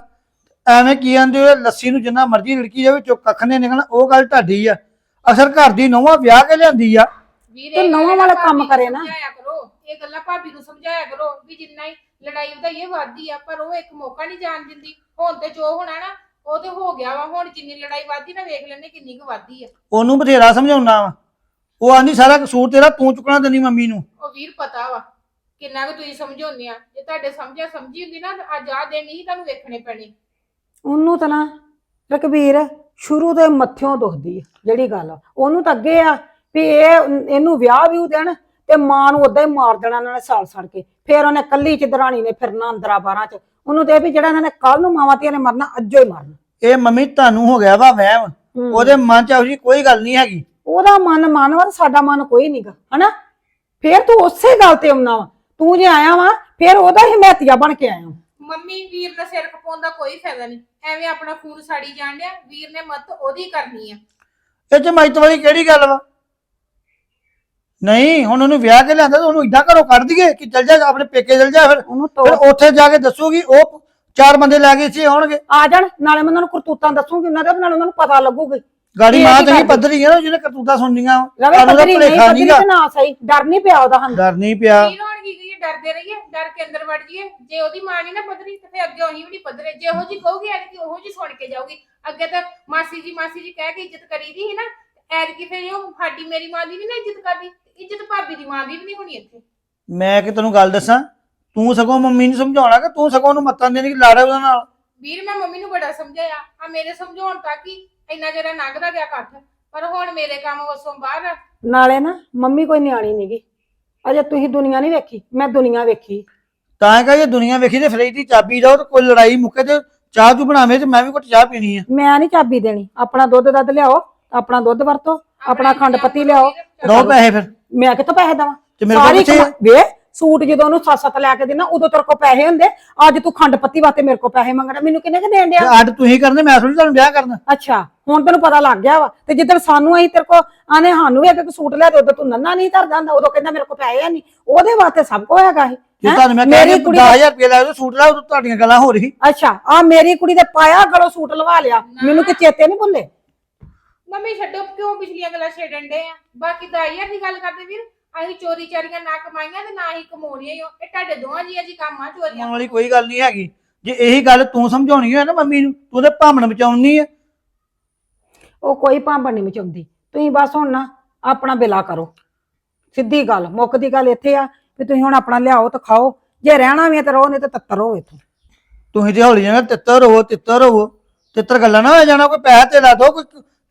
ਐਵੇਂ ਕੀ ਆਂਦੇ ਹੋ ਲੱਸੀ ਨੂੰ ਜਿੰਨਾ ਮਰਜ਼ੀ ਲੜਕੀ ਜਾਵੇ ਚੁੱਕ ਕੱਖ ਨੇ ਨਿਕਲਣਾ ਉਹ ਗੱਲ ਤੁਹਾਡੀ ਆ। ਅਸਰ ਘਰ ਦੀ ਨੌਵਾਂ ਵਿਆਹ ਕੇ ਲਿਆਂਦੀ ਆ। ਵੀਰ ਤੇ ਇਹ ਗੱਲਾਂ ਵਾਲਾ ਭਾਬੀ ਕੰਮ ਨੂੰ ਕਰੇ ਨਾ। ਸਮਝਾਇਆ ਕਰੋ। ਇਹ ਗੱਲਾਂ ਭਾਬੀ ਨੂੰ ਸਮਝਾਇਆ ਕਰੋ ਵੀ ਜਿੰਨਾ ਹੀ ਲੜਾਈ ਵਧਾਈਏ ਵਾਦੀ ਆ ਪਰ ਉਹ ਇੱਕ ਮੌਕਾ ਨਹੀਂ ਜਾਣ ਦਿੰਦੀ। ਹੁਣ ਤੇ ਜੋ ਹੋਣਾ ਨਾ ਉਹ ਤੇ ਹੋ ਗਿਆ ਵਾ। ਹੁਣ ਜਿੰਨੀ ਲੜਾਈ ਵਾਦੀ ਨਾ ਵੇਖ ਲੈਣੇ ਕਿੰਨੀ ਕੁ ਵਾਦੀ ਆ। ਉਹਨੂੰ ਬਥੇਰਾ ਸਮਝਾਉਣਾ ਵਾ। ਉਹ ਆਂਦੀ ਸਾਰਾ ਕਸੂਰ ਤੇਰਾ ਤੂੰ ਚੁੱਕਣਾ ਦਿੰਦੀ ਮੰਮੀ ਨੂੰ। ਉਹ ਵੀਰ ਪਤਾ ਵਾ ਕਿੰਨਾ ਕੁ ਤੁਸੀਂ ਸਮਝਾਉਂਦੇ ਆ। ਜੇ ਤੁਹਾਡੇ ਸਮਝਿਆ ਸਮਝੀ ਹੁੰਦੀ ਨਾ ਤਾਂ ਅੱਜ ਆ ਦਿਨ ਹੀ ਤੁਹਾਨੂੰ ਵੇਖਣੇ ਪੈਣੇ। ਉਹਨੂੰ ਤਾਂ ਨਾ ਰਕਬੀਰ ਸ਼ੁਰੂ ਤੋਂ ਹੀ ਮੱਥਿਓਂ ਦੁਖਦੀ ਆ ਜਿਹੜੀ ਗੱਲ ਆ। ਉਹਨੂੰ ਤਾਂ ਅੱਗੇ ਆ ਵੀ ਇਹ ਇਹਨੂੰ ਵਿਆਹ ਵੀ ਦੇਣ ਤੇ ਮਾਂ ਨੂੰ ਉਦਾਂ ਹੀ ਮਾਰ ਦੇਣਾ ਇਹਨਾਂ ਨੇ ਸਾਲ ਸੜ ਕੇ। ਫਿਰ ਉਹਨੇ ਕੱਲੀ ਚ ਦਰਾਣੀ ਨੇ ਫਿਰਨਾ ਅੰਦਰਾਂ ਬਾਰਾਂ ਚ। ਉਹਨੂੰ ਤੇ ਇਹ ਵੀ ਜਿਹੜਾ ਇਹਨਾਂ ਨੇ ਕੱਲ ਨੂੰ ਮਾਵਾਂ ਧੀਆਂ ਨੇ ਮਰਨਾ ਅੱਜੋ ਹੀ ਮਰਨਾ। ਇਹ ਮੰਮੀ ਤੁਹਾਨੂੰ ਹੋ ਗਿਆ ਵਾ ਵਹਿਮ। ਉਹਦੇ ਮਨ 'ਚ ਜਿਹੀ ਕੋਈ ਗੱਲ ਨਹੀਂ ਹੈਗੀ। ਉਹਦਾ ਮਨ ਮਾਨਵਾ ਤੇ ਸਾਡਾ ਮਨ ਕੋਈ ਨਹੀਂਗਾ ਹਨਾ? ਫਿਰ ਤੂੰ ਉਸੇ ਗੱਲ ਤੇ ਆਉਣਾ ਵਾ। ਤੂੰ ਜੇ ਆਇਆ ਵਾ ਫਿਰ ਉਹਦਾ ਹਿਮਾਇਤੀਆ ਬਣ ਕੇ ਆਇਆ। ਮੰਮੀ ਵੀਰ ਦਾ ਸਿਰ ਖਪਾਉਣ ਦਾ ਕੋਈ ਫਾਇਦਾ ਨਹੀਂ ਐਵੇਂ ਆਪਣਾ ਖੂਨ ਸਾੜੀ ਜਾਣ ਡਿਆ ਵੀਰ ਨੇ ਮਤ ਉਹਦੀ ਕਰਨੀ ਆ। ਇਹ 'ਚ ਵਾਲੀ ਕਿਹੜੀ ਗੱਲ ਵਾ? ਨਹੀਂ ਹੁਣ ਉਹਨੂੰ ਵਿਆਹ ਕੇ ਲਿਆਂਦਾ ਤਾਂ ਉਹਨੂੰ ਇਦਾਂ ਘਰੋਂ ਕੱਢ ਦਈਏ ਕਿ ਚੱਲ ਜਾ ਆਪਣੇ ਪੇਕੇ ਚੱਲ ਜਾ ਫਿਰ। ਉਹਨੂੰ ਫਿਰ ਉੱਥੇ ਜਾ ਕੇ ਦੱਸੂਗੀ ਉਹ ਚਾਰ ਬੰਦੇ ਲੈ ਕੇ ਇੱਥੇ ਆਉਣਗੇ। ਆ ਜਾਣ ਨਾਲੇ ਮੈਂ ਉਹਨਾਂ ਨੂੰ ਕਰਤੂਤਾਂ ਦੱਸੂਗੀ ਉਹਨਾਂ ਦੇ ਨਾਲੇ ਉਹਨਾਂ ਨੂੰ ਪਤਾ ਲੱਗੂਗੀ। ਗਾੜੀ ਮਾਂ ਕੀ ਤੇ? ਪੱਧਰੀ ਆ ਨਾ ਜਿਹਨੇ ਕਰਤੂਤਾਂ ਸੁਣਨੀਆਂ। ਰਵੇ ਸਾਨੂੰ ਤਾਂ ਪਤਰੀ ਨਹੀਂ ਭੁਲੇਖਾ ਪਤਰੀ ਨੀਗਾ। ਤੇ ਨਾ ਸਹੀ ਡਰ ਨਹੀਂ ਪਿਆ ਉਹਦਾ ਹੰਦ ਡਰ ਨਹੀਂ ਪਿਆ। ਵੀਰ ਹੋਣ ਕੀ ਕਹੀਏ ਡਰਦੇ ਰਹੀਏ ਡਰ ਕੇ ਅੰਦਰ ਵੜ ਜਾਈਏ। ਜੇ ਉਹਦੀ ਮਾਂ ਨਹੀਂ ਨਾ ਪਧਰੀ ਤੇ ਫਿਰ ਅੱਗੇ ਉਹੀ ਵੀ ਨਹੀਂ ਪਧਰੇ। ਜੇ ਉਹੋ ਜੀ ਕਹੂਗੀ ਐਤਕੀ ਉਹੋ ਜੀ ਸੁਣ ਕੇ ਜਾਊਗੀ। ਅੱਗੇ ਤਾਂ ਮਾਸੀ ਜੀ ਮਾਸੀ ਜੀ ਕਹਿ ਕੇ ਇੱਜ਼ਤ ਕਰੀਦੀ ਸੀ ਨਾ ਐਤਕੀ ਫਿਰ ਉਹ ਸਾਡੀ ਮੇਰੀ ਮਾਂ ਦੀ ਵੀ ਨਾ ਇੱਜ਼ਤ ਕਰਦੀ। ਇੱਜ਼ਤ ਭਾਬੀ ਦੀ ਮਾਂ ਦੀ ਵੀ ਨਹੀਂ ਹੋਣੀ ਇੱਥੇ। ਮੈਂ ਕਿ ਤੈਨੂੰ ਗੱਲ ਦੱਸਾਂ? ਤੂੰ ਸਗੋਂ ਮੰਮੀ ਨੂੰ ਸਮਝਾਉਣਾ ਕਿ ਤੂੰ ਸਗੋਂ ਉਹਨੂੰ ਮੱਤਾਂ ਦੇਣੀ ਕਿ ਲਾੜਾ ਉਹਦੇ ਨਾਲ? ਵੀਰ ਮੈਂ ਮੰਮੀ ਨੂੰ ਬੜਾ ਸਮਝਾਇਆ। ਆ ਮੇਰੇ ਸਮਝਾਉਣ ਤੱਕ ਹੀ ਇੰਨਾ ਜਿਹੜਾ ਲੰਘਦਾ ਗਿਆ ਕੱਠ ਪਰ ਹੁਣ ਮੇਰੇ ਕੰਮ ਵਸੋਂ ਬਾਹਰ ਆ। ਨਾਲੇ ਨਾ ਮੰਮੀ ਕੋਈ ਨਿਆਣੀ ਨਹੀਂਗੀ ਅਜੇ ਤੁਸੀਂ ਦੁਨੀਆ ਨਹੀਂ ਵੇਖੀ ਮੈਂ ਦੁਨੀਆ ਵੇਖੀ। ਤਾਂ ਕਹ ਜੇ ਦੁਨੀਆ ਵੇਖੀ ਤੇ ਫਰਿੱਜ ਦੀ ਚਾਬੀ ਜਾਓ ਤੇ ਕੋਈ ਲੜਾਈ ਮੁੱਕੇ ਤੇ ਚਾਹ ਤੂੰ ਬਣਾਵੇਂ ਤੇ ਮੈਂ ਵੀ ਘੁੱਟ ਚਾਹ ਪੀਣੀ ਆ। ਮੈਂ ਨਹੀਂ ਚਾਬੀ ਦੇਣੀ। ਆਪਣਾ ਦੁੱਧ ਦੱਧ ਲਿਆਓ ਆਪਣਾ ਦੁੱਧ ਵਰਤੋ ਆਪਣਾ ਖੰਡ ਪੱਤੀ ਲਿਆਓ। ਦੋ ਪੈਸੇ ਫਿਰ। ਮੈਂ ਕਿੱਥੋਂ ਪੈਸੇ ਦੇਵਾਂ? ਤੇ ਮੇਰੇ ਕੋਲ ਸਾਰੀ ਕਿੱਥੇ ਆ? ਕਮਾ- ਵੇ ਸੂਟ ਜਦੋਂ ਉਹਨੂੰ ਸੱਤ ਸੱਤ ਲੈ ਕੇ ਦੇਣਾ ਉਦੋਂ ਤੇਰੇ ਕੋਲ ਪੈਸੇ ਹੁੰਦੇ। ਅੱਜ ਤੂੰ ਖੰਡ ਪੱਤੀ ਵਾਸਤੇ ਮੇਰੇ ਕੋਲ ਪੈਸੇ ਮੰਗਣਾ। ਮੈਨੂੰ ਕਿੰਨੇ ਕੁ ਦੇਣ ਤੇ ਡਿਆ ਅੱਡ ਤੁਸੀਂ ਕਰਨੇ ਮੈਂ ਥੋੜੀ ਤੁਹਾਨੂੰ ਵਿਆਹ ਕਰਨਾ। ਅੱਛਾ ਹੁਣ ਤੈਨੂੰ ਪਤਾ ਲੱਗ ਗਿਆ ਵਾ। ਤੇ ਜਿੱਦਣ ਸਾਨੂੰ ਅਸੀਂ ਤੇਰੇ ਕੋ ਆਨੇ ਸਾਨੂੰ ਵੀ ਇੱਕ ਸੂਟ ਲਿਆ ਦੇ ਉਦੋਂ ਤੂੰ ਨੰਨਾ ਨਹੀਂ ਧਰਦਾ ਹੁੰਦਾ ਉਦੋਂ ਕਹਿੰਦਾ ਮੇਰੇ ਕੋਲ ਪੈਸੇ ਨਹੀਂ। ਉਹਦੇ ਵਾਸਤੇ ਸਭ ਕੁਝ ਹੈਗਾ ਇਹ ਜੇ ਹੈਂ? ਤੁਹਾਨੂੰ ਮੈਂ ਮੇਰੀ ਕਹਿੰਦਾ ਕੁੜੀ ਦਾ- 10000 ਰੁਪਏ ਲੈ ਉਹ ਸੂਟ ਲੈ ਉਹ ਤੁਹਾਡੀਆਂ ਗੱਲਾਂ ਹੋ ਰਹੀ ਅੱਛਾ ਆ ਮੇਰੀ ਕੁੜੀ ਦੇ ਪਾਇਆ ਗਲੋਂ ਸੂਟ ਲਵਾ ਲਿਆ। ਮੈਨੂੰ ਕਿ ਚੇਤੇ ਨਹੀਂ ਭੁੱਲੇ? ਮੰਮੀ ਛੱਡੋ ਕਿਉਂ ਪਿਛਲੀਆਂ ਗੱਲਾਂ ਛੇੜਨ ਡੇ ਆ? ਬਾਕੀ ਦਾਈਆਂ ਦੀ ਗੱਲ ਕਰਦੇ ਵੀਰ ਅਸੀਂ ਚੋਰੀ ਚਾਰੀਆਂ ਨਾ ਕਮਾਈਆਂ ਤੇ ਨਾ ਹੀ ਕਮਾਉਣੀਆਂ ਓ। ਇਹ ਤੁਹਾਡੇ ਦੋਵਾਂ ਜੀਆਂ ਜੀ ਕੰਮ ਆ ਚੋਰੀਆਂ ਆਉਣ ਵਾਲੀ ਕੋਈ ਗੱਲ ਨਹੀਂ ਹੈਗੀ। ਜੇ ਇਹੀ ਗੱਲ ਤੂੰ ਸਮਝਾਉਣੀ ਹੋਏ ਨਾ ਮੰਮੀ ਨੂੰ ਤੂੰ ਤੇ ਭਾਮਣ ਬਚਾਉਣੀ ਆ। ਉਹ ਕੋਈ ਭਾਂਬੜ ਨਹੀਂ ਮਚਾਉਂਦੀ। ਤੁਸੀਂ ਬਸ ਹੁਣ ਨਾ ਆਪਣਾ ਬਿਲਾ ਕਰੋ। ਸਿੱਧੀ ਗੱਲ ਮੁੱਕ ਦੀ ਗੱਲ ਇੱਥੇ ਆ ਵੀ ਤੁਸੀਂ ਹੁਣ ਆਪਣਾ ਲਿਆਓ ਤੇ ਖਾਓ। ਜੇ ਰਹਿਣਾ ਵੀ ਹੈ ਤੇ ਰਹੋ ਨਹੀਂ ਤੇ ਤੱਤਰ ਹੋਵੇ ਇੱਥੋਂ। ਤੁਸੀਂ ਤੇ ਹੌਲੀ ਜਾਣਾ ਤਿੱਤਰ ਹੋਵੋ ਤਿੱਤਰ ਹੋਵੋ ਤਿੱਤਰ ਗੱਲਾਂ ਨਾ ਹੋ ਜਾਣਾ ਕੋਈ ਪੈਸਾ ਤੇ ਲਾ ਦੋ ਕੋਈ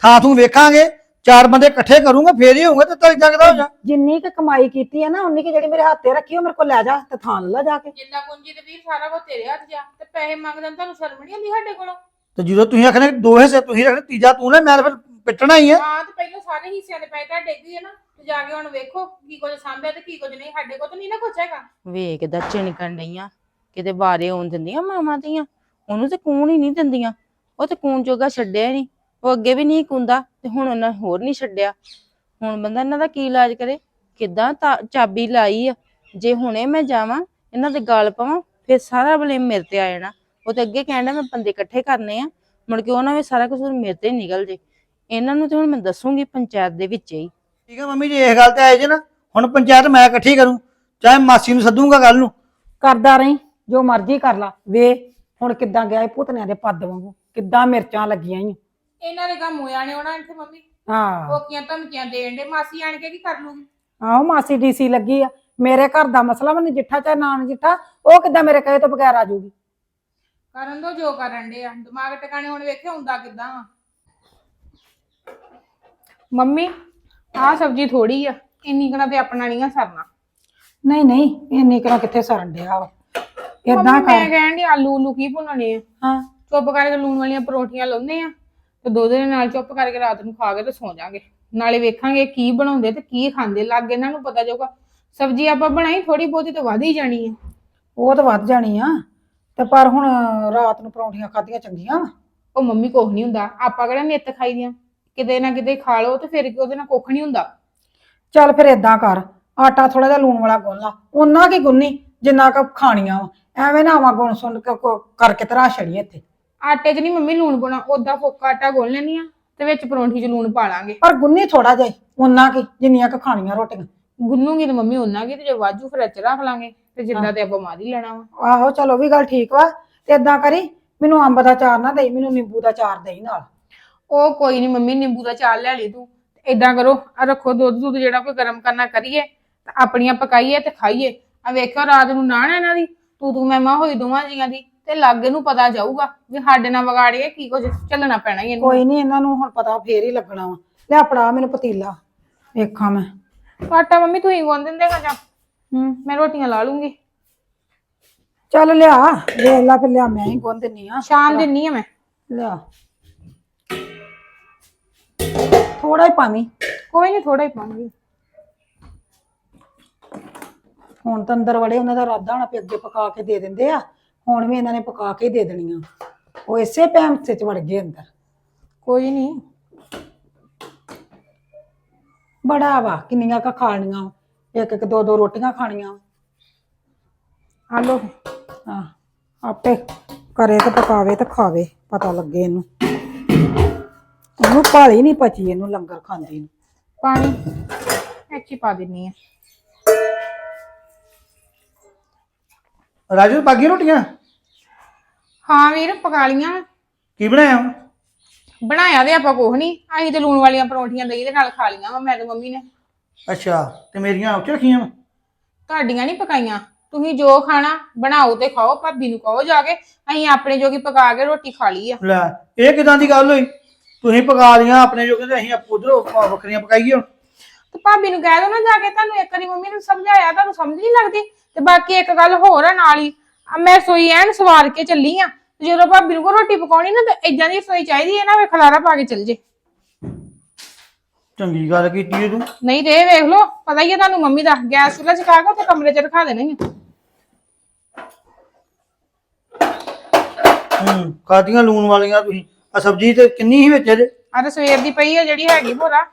ਥਾਂ ਥੂ ਵੇਖਾਂਗੇ ਚਾਰ ਬੰਦੇ ਇਕੱਠੇ ਕਰੂੰਗਾ ਫੇਰ ਹੀ ਹੋਊਗਾ ਤਿੱਤਰ ਇਦਾਂ ਕਿਦਾ ਹੋ ਜਾ। ਜਿੰਨੀ ਕੁ ਕਮਾਈ ਕੀਤੀ ਹੈ ਨਾ ਉਨੀ ਕਿ ਜਿਹੜੀ ਮੇਰੇ ਹੱਥੇ ਰੱਖੀ ਉਹ ਮੇਰੇ ਕੋਲ ਲੈ ਜਾ ਤੇ ਥਾਂ ਲੈ ਜਾ ਕੇ। ਜਿੰਨਾ ਕੁੰਜੀ ਤੇ ਵੀਰ ਸਾਰਾ ਕੁਝ ਤੇਰੇ ਹੱਥ ਜਾ ਤੇ ਪੈਸੇ ਮੰਗਦੇ ਨੂੰ ਤੁਹਾਨੂੰ ਸ਼ਰਮ ਨਹੀਂ ਆਉਂਦੀ ਸਾਡੇ ਕੋਲੋਂ? ਤੇ ਜਦੋਂ ਤੁਸੀਂ ਆਖਣੇ ਦੋ ਹਿੱਸੇ ਤੁਸੀਂ ਰੱਖਣੇ ਤੀਜਾ ਤੂੰ ਲੈ ਮੈਂ ਤਾਂ ਫਿਰ ਪਿੱਟਣਾ ਹੀ ਆ। ਹਾਂ ਤੇ ਪਹਿਲਾਂ ਸਾਰੇ ਹਿੱਸਿਆਂ ਦੇ ਪੈਸੇ ਤੁਹਾਡੇ ਹੀ ਆ ਨਾ ਤੇ ਜਾ ਕੇ ਹੁਣ ਵੇਖੋ ਕੀ ਕੁਝ ਸਾਂਭਿਆ ਤੇ ਕੀ ਕੁਝ ਨਹੀਂ ਸਾਡੇ ਕੋਲ ਤਾਂ ਨਹੀਂ ਨਾ ਕੁਝ ਹੈਗਾ। ਵੇਖ ਕਿਦਾਂ ਚਿਣਕਣ ਡਈਆਂ ਕਿਤੇ ਬਾਰੇ ਆਉਣ ਦਿੰਦੀਆਂ ਮਾਵਾਂ ਦੀਆਂ ਉਹਨੂੰ ਤੇ ਕੂਣ ਹੀ ਨਹੀਂ ਦਿੰਦੀਆਂ ਉਹ ਤੇ ਕੂਣ ਜੋਗਾ ਛੱਡਿਆ ਹੀ ਨਹੀਂ। ਉਹ ਅੱਗੇ ਵੀ ਨਹੀਂ ਕੁੰਦਾ ਤੇ ਹੁਣ ਉਹਨਾਂ ਹੋਰ ਨਹੀਂ ਛੱਡਿਆ। ਹੁਣ ਬੰਦਾ ਇਹਨਾਂ ਦਾ ਕੀ ਇਲਾਜ ਕਰੇ? ਕਿਦਾਂ ਚਾਬੀ ਲਾਈ ਆ? ਜੇ ਹੁਣੇ ਮੈਂ ਜਾਵਾਂ ਇਹਨਾਂ ਦੇ ਗਾਲ ਪਵਾਂ ਫਿਰ ਸਾਰਾ ਬਲੇਮ ਮੇਰੇ ਤੇ ਆ ਜਾਣਾ। ਉਹ ਤੇ ਅੱਗੇ ਕਹਿੰਦਾ ਮੈਂ ਬੰਦੇ ਇਕੱਠੇ ਕਰਨੇ ਆ ਮੁੜ ਕੇ ਉਹਨਾਂ ਵਿੱਚ ਸਾਰਾ ਕੁਝ ਮੇਰੇ ਤੇ ਨਿਕਲ ਜੇ। ਇਹਨਾਂ ਨੂੰ ਤੇ ਹੁਣ ਮੈਂ ਦੱਸੂਗੀ ਪੰਚਾਇਤ ਦੇ ਵਿੱਚ ਹੀ। ਠੀਕ ਆ ਮੰਮੀ ਜੀ ਇਸ ਗੱਲ ਤੇ ਆਏ ਜੇ ਨਾ ਹੁਣ ਪੰਚਾਇਤ ਮੈਂ ਇਕੱਠੀ ਕਰੂੰ ਚਾਹੇ ਮਾਸੀ ਨੂੰ ਸੱਦੂਗਾ ਗੱਲ ਨੂੰ। ਕਰਦਾ ਰਹੀਂ ਜੋ ਮਰਜ਼ੀ ਕਰ ਲਾ। ਵੇ ਹੁਣ ਕਿੱਦਾਂ ਗਿਆ ਇਹ ਪੁੱਤਨਿਆਂ ਦੇ ਪੱਦ ਵਾਂਗੂ? ਕਿੱਦਾਂ ਮਿਰਚਾਂ ਲੱਗੀਆਂ ਈ ਇਹਨਾਂ ਦੇ ਗਾਂ ਮੋਇਆ ਨੇ ਆਉਣਾ ਇੱਥੇ ਮੰਮੀ। ਹਾਂ। ਕੋਕੀਆਂ ਧਮਕੀਆਂ ਦੇਣ ਦੇ ਮਾਸੀ ਆਣ ਕੇ ਕੀ ਕਰ ਲੂਗੀ? ਆਹੋ ਮਾਸੀ ਡੀਸੀ ਲੱਗੀ ਆ। ਮੇਰੇ ਘਰ ਦਾ ਮਸਲਾ ਵਾ ਨਜਿੱਠਾ ਚਾਹੇ ਨਾ ਨਜਿੱਠਾ ਉਹ ਕਿੱਦਾਂ ਮੇਰੇ ਕਹੇ ਤੋਂ ਬਗੈਰ ਆ ਜਾਊਗੀ। ਕਰਨ ਦੋ ਜੋ ਕਰਨ ਦੇ ਆ। ਦਿਮਾਗ ਟਿਕਾਣੇ ਹੁਣ ਵੇਖੇ ਹੁੰਦਾ ਕਿੱਦਾਂ ਵਾ ਮੰਮੀ ਆਹ ਸਬਜ਼ੀ ਥੋੜੀ ਆ ਇੰਨੀ ਕਣਾ ਤੇ ਆਪਣਾ ਨਹੀਂ ਆ ਸਰਨਾ। ਨਹੀਂ ਨਹੀਂ ਇੰਨੀ ਕਿਹੜਾ ਕਿੱਥੇ ਸਰਨ ਡਿਆ ਵਾ। ਏਦਾਂ ਮੰਮੀ, ਮੈਂ ਕਰ। ਕਹਿਣ ਦੀ ਆਲੂ ਉਲੂ ਕੀ ਭੁੰਨਣੇ ਆ? ਹਾਂ। ਚੁੱਪ ਕਰਕੇ ਲੂਣ ਵਾਲੀਆਂ ਪਰੌਂਠੀਆਂ ਲਾਉਂਦੇ ਆ। ਤੇ ਦੁੱਧ ਦੇ ਨਾਲ ਚੁੱਪ ਕਰਕੇ ਰਾਤ ਨੂੰ ਖਾ ਕੇ ਤੇ ਸੌ ਜਾਾਂਗੇ। ਨਾਲੇ ਵੇਖਾਂਗੇ ਕੀ ਬਣਾਉਂਦੇ ਤੇ ਕੀ ਖਾਂਦੇ। ਲੱਗ ਇਹਨਾਂ ਨੂੰ ਪਤਾ ਜਾਊਗਾ। ਸਬਜ਼ੀ ਆਪਾਂ ਬਣਾਈ ਥੋੜੀ ਬਹੁਤੀ ਤੇ ਵਧ ਹੀ ਜਾਣੀ ਆ। ਉਹ ਤਾਂ ਵੱਧ ਜਾਣੀ ਆ। ਤੇ ਪਰ ਹੁਣ ਰਾਤ ਨੂੰ ਪਰੌਂਠੀਆਂ ਖਾਧੀਆਂ ਚੰਗੀਆਂ ਉਹ ਮੰਮੀ ਕੁਛ ਨਹੀਂ ਹੁੰਦਾ। ਆਪਾਂ ਕਿਹੜਾ ਨਿੱਤ ਖਾਈ ਦੀਆਂ। ਕਿਤੇ ਨਾ ਕਿਤੇ ਖਾ ਲਓ ਤੇ ਫਿਰ ਕੀ ਉਹਦੇ ਨਾਲ ਕੁੱਖ ਨਹੀਂ ਹੁੰਦਾ। ਚੱਲ ਫਿਰ ਏਦਾਂ ਕਰ। ਆਟਾ ਥੋੜਾ ਜਿਹਾ ਲੂਣ ਵਾਲਾ ਗੁੰਨ ਲਾ। ਉਹਨਾਂ ਕੀ ਗੁੰਨੀ ਜਿੰਨਾ ਕ ਖਾਣੀਆਂ ਵਾ। ਐਵੇਂ ਨਾ ਆਵਾਂ ਗੁੰਨ ਸੁਣ ਕੇ ਕੋ- ਕਰਕੇ ਤਰਾ ਛੜੀ ਇੱਥੇ। ਆਟੇ 'ਚ ਨਹੀਂ ਮੰਮੀ ਲੂਣ ਪਾਉਣਾ ਉਦਾਂ ਫੋਕਾ ਆਟਾ ਗੁੰਨ ਲੈਣੀ ਆ ਤੇ ਵਿੱਚ ਪਰੌਂਠੀ 'ਚ ਲੂਣ ਪਾ ਲਾਂਗੇ। ਪਰ ਗੁੰਨੀ ਥੋੜਾ ਜਿਹਾ ਉਹਨਾਂ ਕੀ ਜਿੰਨੀਆਂ ਕੁ ਖਾਣੀਆਂ ਰੋਟੀਆਂ। ਗੁੰਨੂਗੀ ਤੇ ਮੰਮੀ ਉਹਨਾਂ ਕੀ ਤੇ ਜੇ ਵਾਜੂ ਫਿਰ ਚ ਰੱਖ ਲਾਂਗੇ ਤੇ ਜਿੱਦਾਂ ਤੇ ਆਪਾਂ ਮਾਰ ਲੈਣਾ ਵਾ। ਆਹੋ ਚਲੋ ਵੀ ਗੱਲ ਠੀਕ ਵਾ ਤੇ ਏਦਾਂ ਕਰੀ ਮੈਨੂੰ ਅੰਬ ਦਾ ਚਾਰ ਨਾ ਦੇਈ ਮੈਨੂੰ ਨਿੰਬੂ ਦਾ ਚਾਰ ਦੇਈ ਨਾਲ। ਉਹ ਕੋਈ ਨਹੀਂ ਮੰਮੀ ਨਿੰਬੂ ਦਾ ਚਾਲ ਲੈ ਲਈ ਤੂੰ। ਏਦਾਂ ਕਰੋ ਆ ਰੱਖੋ ਦੁੱਧ ਦੁੱਧ ਜਿਹੜਾ ਕੋਈ ਗਰਮ ਕਰਨਾ ਕਰੀਏ ਤੇ ਆਪਣੀਆਂ ਪਕਾਈਏ ਤੇ ਖਾਈਏ। ਆ ਵੇਖੋ ਰਾਤ ਨੂੰ ਨਾਣ ਇਹਨਾਂ ਦੀ ਤੂੰ ਤੂੰ ਮੈਂ ਮਾਂ ਹੋਈ ਦੋਵਾਂ ਜੀਆਂ ਦੀ। ਤੇ ਲਾਗੇ ਨੂੰ ਪਤਾ ਜਾਊਗਾ ਵੀ ਸਾਡੇ ਨਾਲ ਵਿਗਾੜੀਏ ਕੀ ਕੁਝ ਚੱਲਣਾ ਪੈਣਾ ਹੀ ਇਹਨੂੰ। ਕੋਈ ਨਹੀਂ ਇਹਨਾਂ ਨੂੰ ਹੁਣ ਪਤਾ ਫੇਰ ਹੀ ਲੱਗਣਾ ਵਾ। ਲੈ ਫੜਾ ਮੈਨੂੰ ਪਤੀਲਾ। ਵੇਖਾਂ ਮੈਂ। ਆਟਾ ਮੰਮੀ ਤੂੰ ਹੀ ਗੁੰਨ ਦਿੰਦੇਗਾ ਜਾਂ? ਹੂੰ। ਮੈਂ ਰੋਟੀਆਂ ਲਾ ਲੂੰਗੀ। ਚੱਲ ਲਿਆ ਵੇਖ ਲਾ ਫਿਰ ਲਿਆ ਮੈਂ ਹੀ ਗੁੰਨ ਦਿੰਨੀ ਆ। ਸ਼ਾਮ ਦਿੰਨੀ ਆ ਮੈਂ। ਲਿਆ। ਥੋੜਾ ਹੀ ਪਾਵੀਂ। ਕੋਈ ਨਹੀਂ ਥੋੜਾ ਹੀ ਪਾਉਂਗੀ ਹੁਣ ਤਾਂ ਅੰਦਰ ਵੜੇ ਉਹਨਾਂ ਦਾ ਇਰਾਦਾ ਹੋਣਾ ਵੀ ਅੱਗੇ ਪਕਾ ਕੇ ਦੇ ਦਿੰਦੇ ਆ। ਹੁਣ ਵੀ ਇਹਨਾਂ ਨੇ ਪਕਾ ਕੇ ਹੀ ਦੇ ਦੇਣੀਆਂ। ਉਹ ਇਸੇ ਪੈਂਸੇ ਚ ਵੜ ਗਏ ਅੰਦਰ। ਕੋਈ ਨਹੀਂ ਬੜਾ ਵਾ ਕਿੰਨੀਆਂ ਕਾ ਖਾਣੀਆਂ। ਵਾ। ਇੱਕ ਇੱਕ ਦੋ ਦੋ ਰੋਟੀਆਂ ਖਾਣੀਆਂ। ਵਾ। ਆ ਲੋ ਹਾਂ। ਆਪੇ ਕਰੇ ਤੇ ਪਕਾਵੇ ਤੇ ਖਾਵੇ ਪਤਾ ਲੱਗੇ ਇਹਨੂੰ। ਉਹਨੂੰ ਭਾਲੀ ਨਹੀਂ ਪਚੀ ਇਹਨੂੰ ਲੰਗਰ ਖਾਂਦੀ ਨੂੰ। ਪਾਣੀ। ਇੱਥੇ ਪਾ ਦਿੰਨੀ ਆ। ਰਾਜੂ ਬਾਗੀ ਰੋਟੀਆਂ? ਹਾਂ ਵੀਰ ਪਕਾ ਲੀਆਂ ਕੀ ਬਣਾਇਆ ਵਾ? ਬਣਾਇਆ ਤੇ ਆਪਾਂ ਕੁਛ ਨਹੀਂ ਅਸੀਂ ਤੇ ਲੂਣ ਵਾਲੀਆਂ ਪਰੌਂਠੀਆਂ ਦਹੀਂ ਦੇ ਨਾਲ ਖਾ ਲੀਆਂ ਵਾ ਮੈਂ ਤੇ ਮੰਮੀ ਨੇ। ਅੱਛਾ ਤੇ ਮੇਰੀਆਂ ਉੱਚ ਰੱਖੀਆਂ ਵਾ? ਤੁਹਾਡੀਆਂ ਨਹੀਂ ਪਕਾਈਆਂ। ਤੁਸੀਂ ਜੋ ਖਾਣਾ ਬਣਾਓ ਤੇ ਖਾਓ ਭਾਬੀ ਨੂੰ ਕਹੋ ਜਾ ਕੇ। ਅਸੀਂ ਆਪਣੇ ਜੋਗੀ ਪਕਾ ਕੇ ਰੋਟੀ ਖਾ ਲਈ ਆ। ਲੈ ਇਹ ਕਿਦਾਂ ਦੀ ਗੱਲ ਹੋਈ? ਤੁਸੀਂ ਪਕਾ ਲੀਆਂ ਆਪਣੇ ਜੋਗੇ ਤੇ ਅਸੀਂ ਉਧਰੋਂ ਵੱਖਰੀਆਂ ਪਕਾਈਏ ਹੁਣ ਤੇ ਭਾਬੀ ਨੂੰ ਕਹਿ ਦੋ ਨਾ ਜਾ ਕੇ ਤੁਹਾਨੂੰ ਇੱਕ ਵਾਰੀ ਮੰਮੀ ਨੂੰ ਸਮਝਾਇਆ ਤੁਹਾਨੂੰ ਸਮਝ ਨਹੀਂ ਲੱਗਦੀ? ਤੇ ਬਾਕੀ ਇੱਕ ਗੱਲ ਹੋਰ ਆ ਨਾਲ ਹੀ। ਆ ਮੈਂ ਸੋਈ ਐਨ ਸਵਾਰ ਕੇ ਚੱਲੀ ਆ ਤੇ ਜਦੋਂ ਭਾਬੀ ਨੂੰ ਕੋ ਰੋਟੀ ਪਕਾਉਣੀ ਨਾ ਤੇ ਇਦਾਂ ਦੀ ਸੋਈ ਚਾਹੀਦੀ ਹੈ ਨਾ ਵੇ ਖਲਾਰਾ ਪਾ ਕੇ ਚੱਲ ਜੇ। ਚੰਗੀ ਗੱਲ ਕੀਤੀ ਏ ਤੂੰ। ਨਹੀਂ ਤੇ ਇਹ ਵੇਖ ਲਓ ਪਤਾ ਹੀ ਹੈ ਤੁਹਾਨੂੰ ਮੰਮੀ ਦਾ ਗੈਸ ਚੁੱਲ੍ਹਾ ਚਕਾ ਕੇ ਤੇ ਕਮਰੇ 'ਚ ਰਖਾ ਦੇਣਾ ਹੀ ਆ। ਹੂੰ ਕਾਦੀਆਂ ਲੂਣ ਵਾਲੀਆਂ ਤੁਸੀਂ। ਆ ਸਬਜ਼ੀ ਤੇ ਕਿੰਨੀ ਸੀ ਵਿੱਚ ਇਹਦੇ? ਤਾਂ ਸਵੇਰ ਦੀ ਪਈ ਹੈ ਜਿਹੜੀ ਹੈਗੀ ਭੋਰਾ।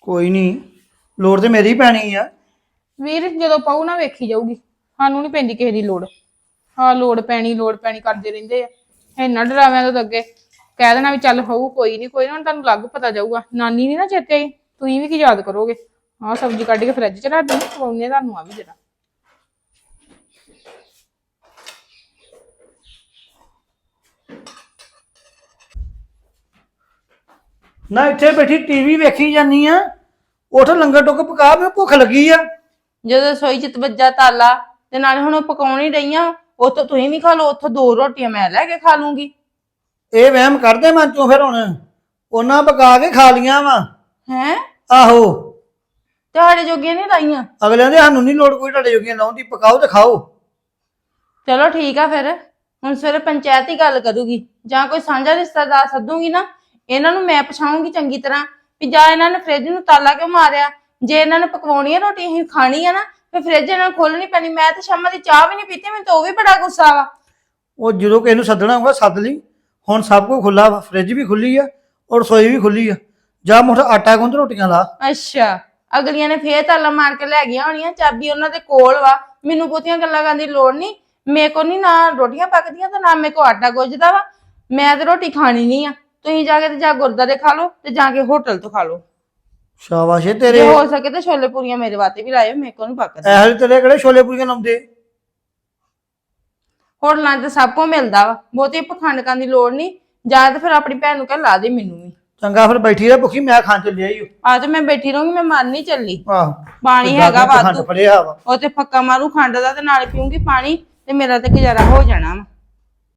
ਕੋਈ ਨਹੀਂ ਲੋੜ ਤੇ ਮੇਰੀ ਪੈਣੀ ਆ। ਵੀਰ, ਜਦੋਂ ਪਾਉ ਨਾ ਵੇਖੀ ਜਾਊਗੀ। ਸਾਨੂੰ ਨਹੀਂ ਪੈਂਦੀ ਕਿਸੇ ਦੀ ਲੋੜ। ਹਾਂ, ਲੋੜ ਪੈਣੀ ਲੋੜ ਪੈਣੀ ਕਰਦੇ ਰਹਿੰਦੇ ਆ। ਇੰਨਾ ਡਰਾਵਿਆਂ ਤੋਂ ਤਾਂ ਅੱਗੇ ਕਹਿ ਦੇਣਾ ਵੀ ਚੱਲ ਹੋਊ, ਕੋਈ ਨਹੀਂ ਕੋਈ ਨਾ, ਹੁਣ ਤੁਹਾਨੂੰ ਲੱਗ ਪਤਾ ਜਾਊਗਾ। ਨਾਨੀ ਨਹੀਂ ਨਾ ਚੇਤੇ ਆਈ। ਤੁਸੀਂ ਵੀ ਕੀ ਯਾਦ ਕਰੋਗੇ? ਆਹ ਸਬਜ਼ੀ ਕੱਢ ਕੇ ਫਰਿੱਜ 'ਚ ਰੱਖ ਦਿੰਦੇ ਖਵਾਉਂਦੇ ਤੁਹਾਨੂੰ ਆ ਵੀ ਜਰਾ। ਨਾ ਇੱਥੇ ਬੈਠੀ ਟੀਵੀ ਵੇਖੀ ਜਾਨੀ ਆ ਉੱਠ ਲੰਗਰ ਟੁੱਕ ਪਕਾ ਮੈਨੂੰ ਭੁੱਖ ਲੱਗੀ ਆ। ਜਦੋਂ ਸੋਈ ਚ ਵੱਜਾ ਤਾਲਾ ਤੇ ਨਾਲੇ ਹੁਣ ਉਹ ਪਕਾਉਣ ਹੀ ਡਈਆਂ ਉੱਥੋਂ ਤੁਸੀਂ ਵੀ ਖਾ ਲਓ ਉੱਥੋਂ ਦੋ ਰੋਟੀਆਂ ਮੈਂ ਲੈ ਕੇ ਖਾ ਲੂੰਗੀ। ਇਹ ਵਹਿਮ ਕੱਢਦੇ ਮਨ ਚੋਂ ਫਿਰ ਹੁਣ ਉਹਨਾਂ ਪਕਾ ਕੇ ਖਾ ਲੀਆਂ ਵਾ। ਹੈ? ਆਹੋ। ਤੁਹਾਡੇ ਜੋਗੀਆਂ ਨਹੀਂ ਲਾਈਆਂ? ਅਗਲਿਆਂ ਦੇ ਸਾਨੂੰ ਨਹੀਂ ਲੋੜ ਕੋਈ ਤੁਹਾਡੇ ਜੋਗੀਆਂ ਲਾਉਣ ਦੀ ਪਕਾਓ ਤੇ ਖਾਓ। ਚਲੋ ਠੀਕ ਆ ਫਿਰ ਹੁਣ ਸਵੇਰੇ ਪੰਚਾਇਤ ਹੀ ਗੱਲ ਕਰੂਗੀ ਜਾਂ ਕੋਈ ਸਾਂਝਾ ਰਿਸ਼ਤੇਦਾਰ ਸੱਦੂਗੀ ਨਾ ਇਹਨਾਂ ਨੂੰ ਮੈਂ ਪਛਾਉਂਗੀ ਚੰਗੀ ਤਰ੍ਹਾਂ ਵੀ ਜਾਂ ਇਹਨਾਂ ਨੇ ਫ੍ਰਿਜ ਨੂੰ ਤਾਲਾ ਕਿਉਂ ਮਾਰਿਆ? ਜੇ ਇਹਨਾਂ ਨੇ ਪਕਵਾਉਣੀ ਆ ਰੋਟੀ ਅਸੀਂ ਖਾਣੀ ਆ ਨਾ ਫਿਰ ਫ੍ਰਿਜ ਇਹਨਾਂ ਨੂੰ ਖੋਲਣੀ ਪੈਣੀ। ਮੈਂ ਤਾਂ ਸ਼ਾਮਾਂ ਦੀ ਚਾਹ ਵੀ ਨਹੀਂ ਪੀਤੀ ਮੈਨੂੰ ਤਾਂ ਉਹ ਵੀ ਬੜਾ ਗੁੱਸਾ ਵਾ। ਉਹ ਜਦੋਂ ਕਿਸੇ ਨੂੰ ਸੱਦਣਾ ਹੋਊਗਾ ਸੱਦ ਲਈ। ਹੁਣ ਸਭ ਕੁਝ ਖੁੱਲਾ ਵਾ ਫ੍ਰਿਜ ਵੀ ਖੁੱਲੀ ਆ ਔਰ ਰਸੋਈ ਵੀ ਖੁੱਲੀ ਆ। ਜਾ ਮੁੱਠ ਆਟਾ ਗੁੰਦ ਰੋਟੀਆਂ ਲਾ। ਅੱਛਾ ਅਗਲੀਆਂ ਨੇ ਫੇਰ ਤਾਲਾ ਮਾਰ ਕੇ ਲੈ ਗਈਆਂ ਹੋਣੀਆਂ। ਚਾਬੀ ਉਹਨਾਂ ਦੇ ਕੋਲ ਵਾ। ਮੈਨੂੰ ਬਹੁਤੀਆਂ ਗੱਲਾਂ ਕਰਨ ਦੀ ਲੋੜ ਨਹੀਂ। ਮੇਰੇ ਕੋ ਨਹੀਂ ਨਾ ਰੋਟੀਆਂ ਪੱਕਦੀਆਂ ਤੇ ਨਾ ਮੇਰੇ ਕੋ ਆਟਾ ਗੁੱਝਦਾ ਵਾ। ਮੈਂ ਤੇ ਰੋਟੀ ਖਾਣੀ ਨਹੀਂ ਆ। ਤੁਸੀਂ ਜਾ ਕੇ ਤੇ ਜਾ ਗੁਰਦਾਰੇ ਖਾ ਲਓ ਤੇ ਜਾ ਕੇ ਹੋਟਲ ਤੋਂ ਖਾ ਲਓ। ਸ਼ਾਬਾਸ਼ ਏ ਜੇ ਤੇਰੇ ਹੋ ਸਕੇ ਤੇ ਛੋਲੇ ਪੂਰੀਆਂ ਮੇਰੇ ਵਾਸਤੇ ਵੀ ਲਾਇਓ ਮੇਰੇ ਕੋ ਨਹੀਂ ਪੱਕਦੇ ਜਿਹੇ ਤੇਰੇ ਕਿਹੜੇ ਛੋਲੇ ਪੂਰੀਆਂ ਲਾਉਂਦੇ? ਹੋਟਲਾਂ 'ਚ ਤਾਂ ਸਭ ਕੁਝ ਮਿਲਦਾ ਵਾ ਬਹੁਤੀ ਪਖੰਡ ਕਰਨ ਦੀ ਲੋੜ ਨਹੀਂ ਜਾਂ ਤੇ ਫਿਰ ਆਪਣੀ ਭੈਣ ਨੂੰ ਕਹਿ ਲਾ ਦੇ ਮੈਨੂੰ ਵੀ। ਚੰਗਾ ਫਿਰ ਬੈਠੀ ਰਹਿ ਭੁੱਖੀ ਮੈਂ ਖਾਣ ਚੱਲਿਆ ਈ ਓ। ਆ ਤੇ ਮੈਂ ਬੈਠੀ ਰਹੂੰਗੀ ਮੈਂ ਮਰ ਨਹੀਂ ਚੱਲੀ। ਆਹੋ। ਪਾਣੀ ਹੈਗਾ ਵਾਧੂ। ਫੜਿਆ ਵਾ। ਉਹ ਤੇ ਫੱਕਾ ਮਾਰੂ ਖੰਡ ਦਾ ਤੇ ਨਾਲੇ ਪੀਉਂਗੀ ਪਾਣੀ ਤੇ ਮੇਰਾ ਤੇ ਗੁਜ਼ਾਰਾ ਹੋ ਜਾਣਾ ਵਾ।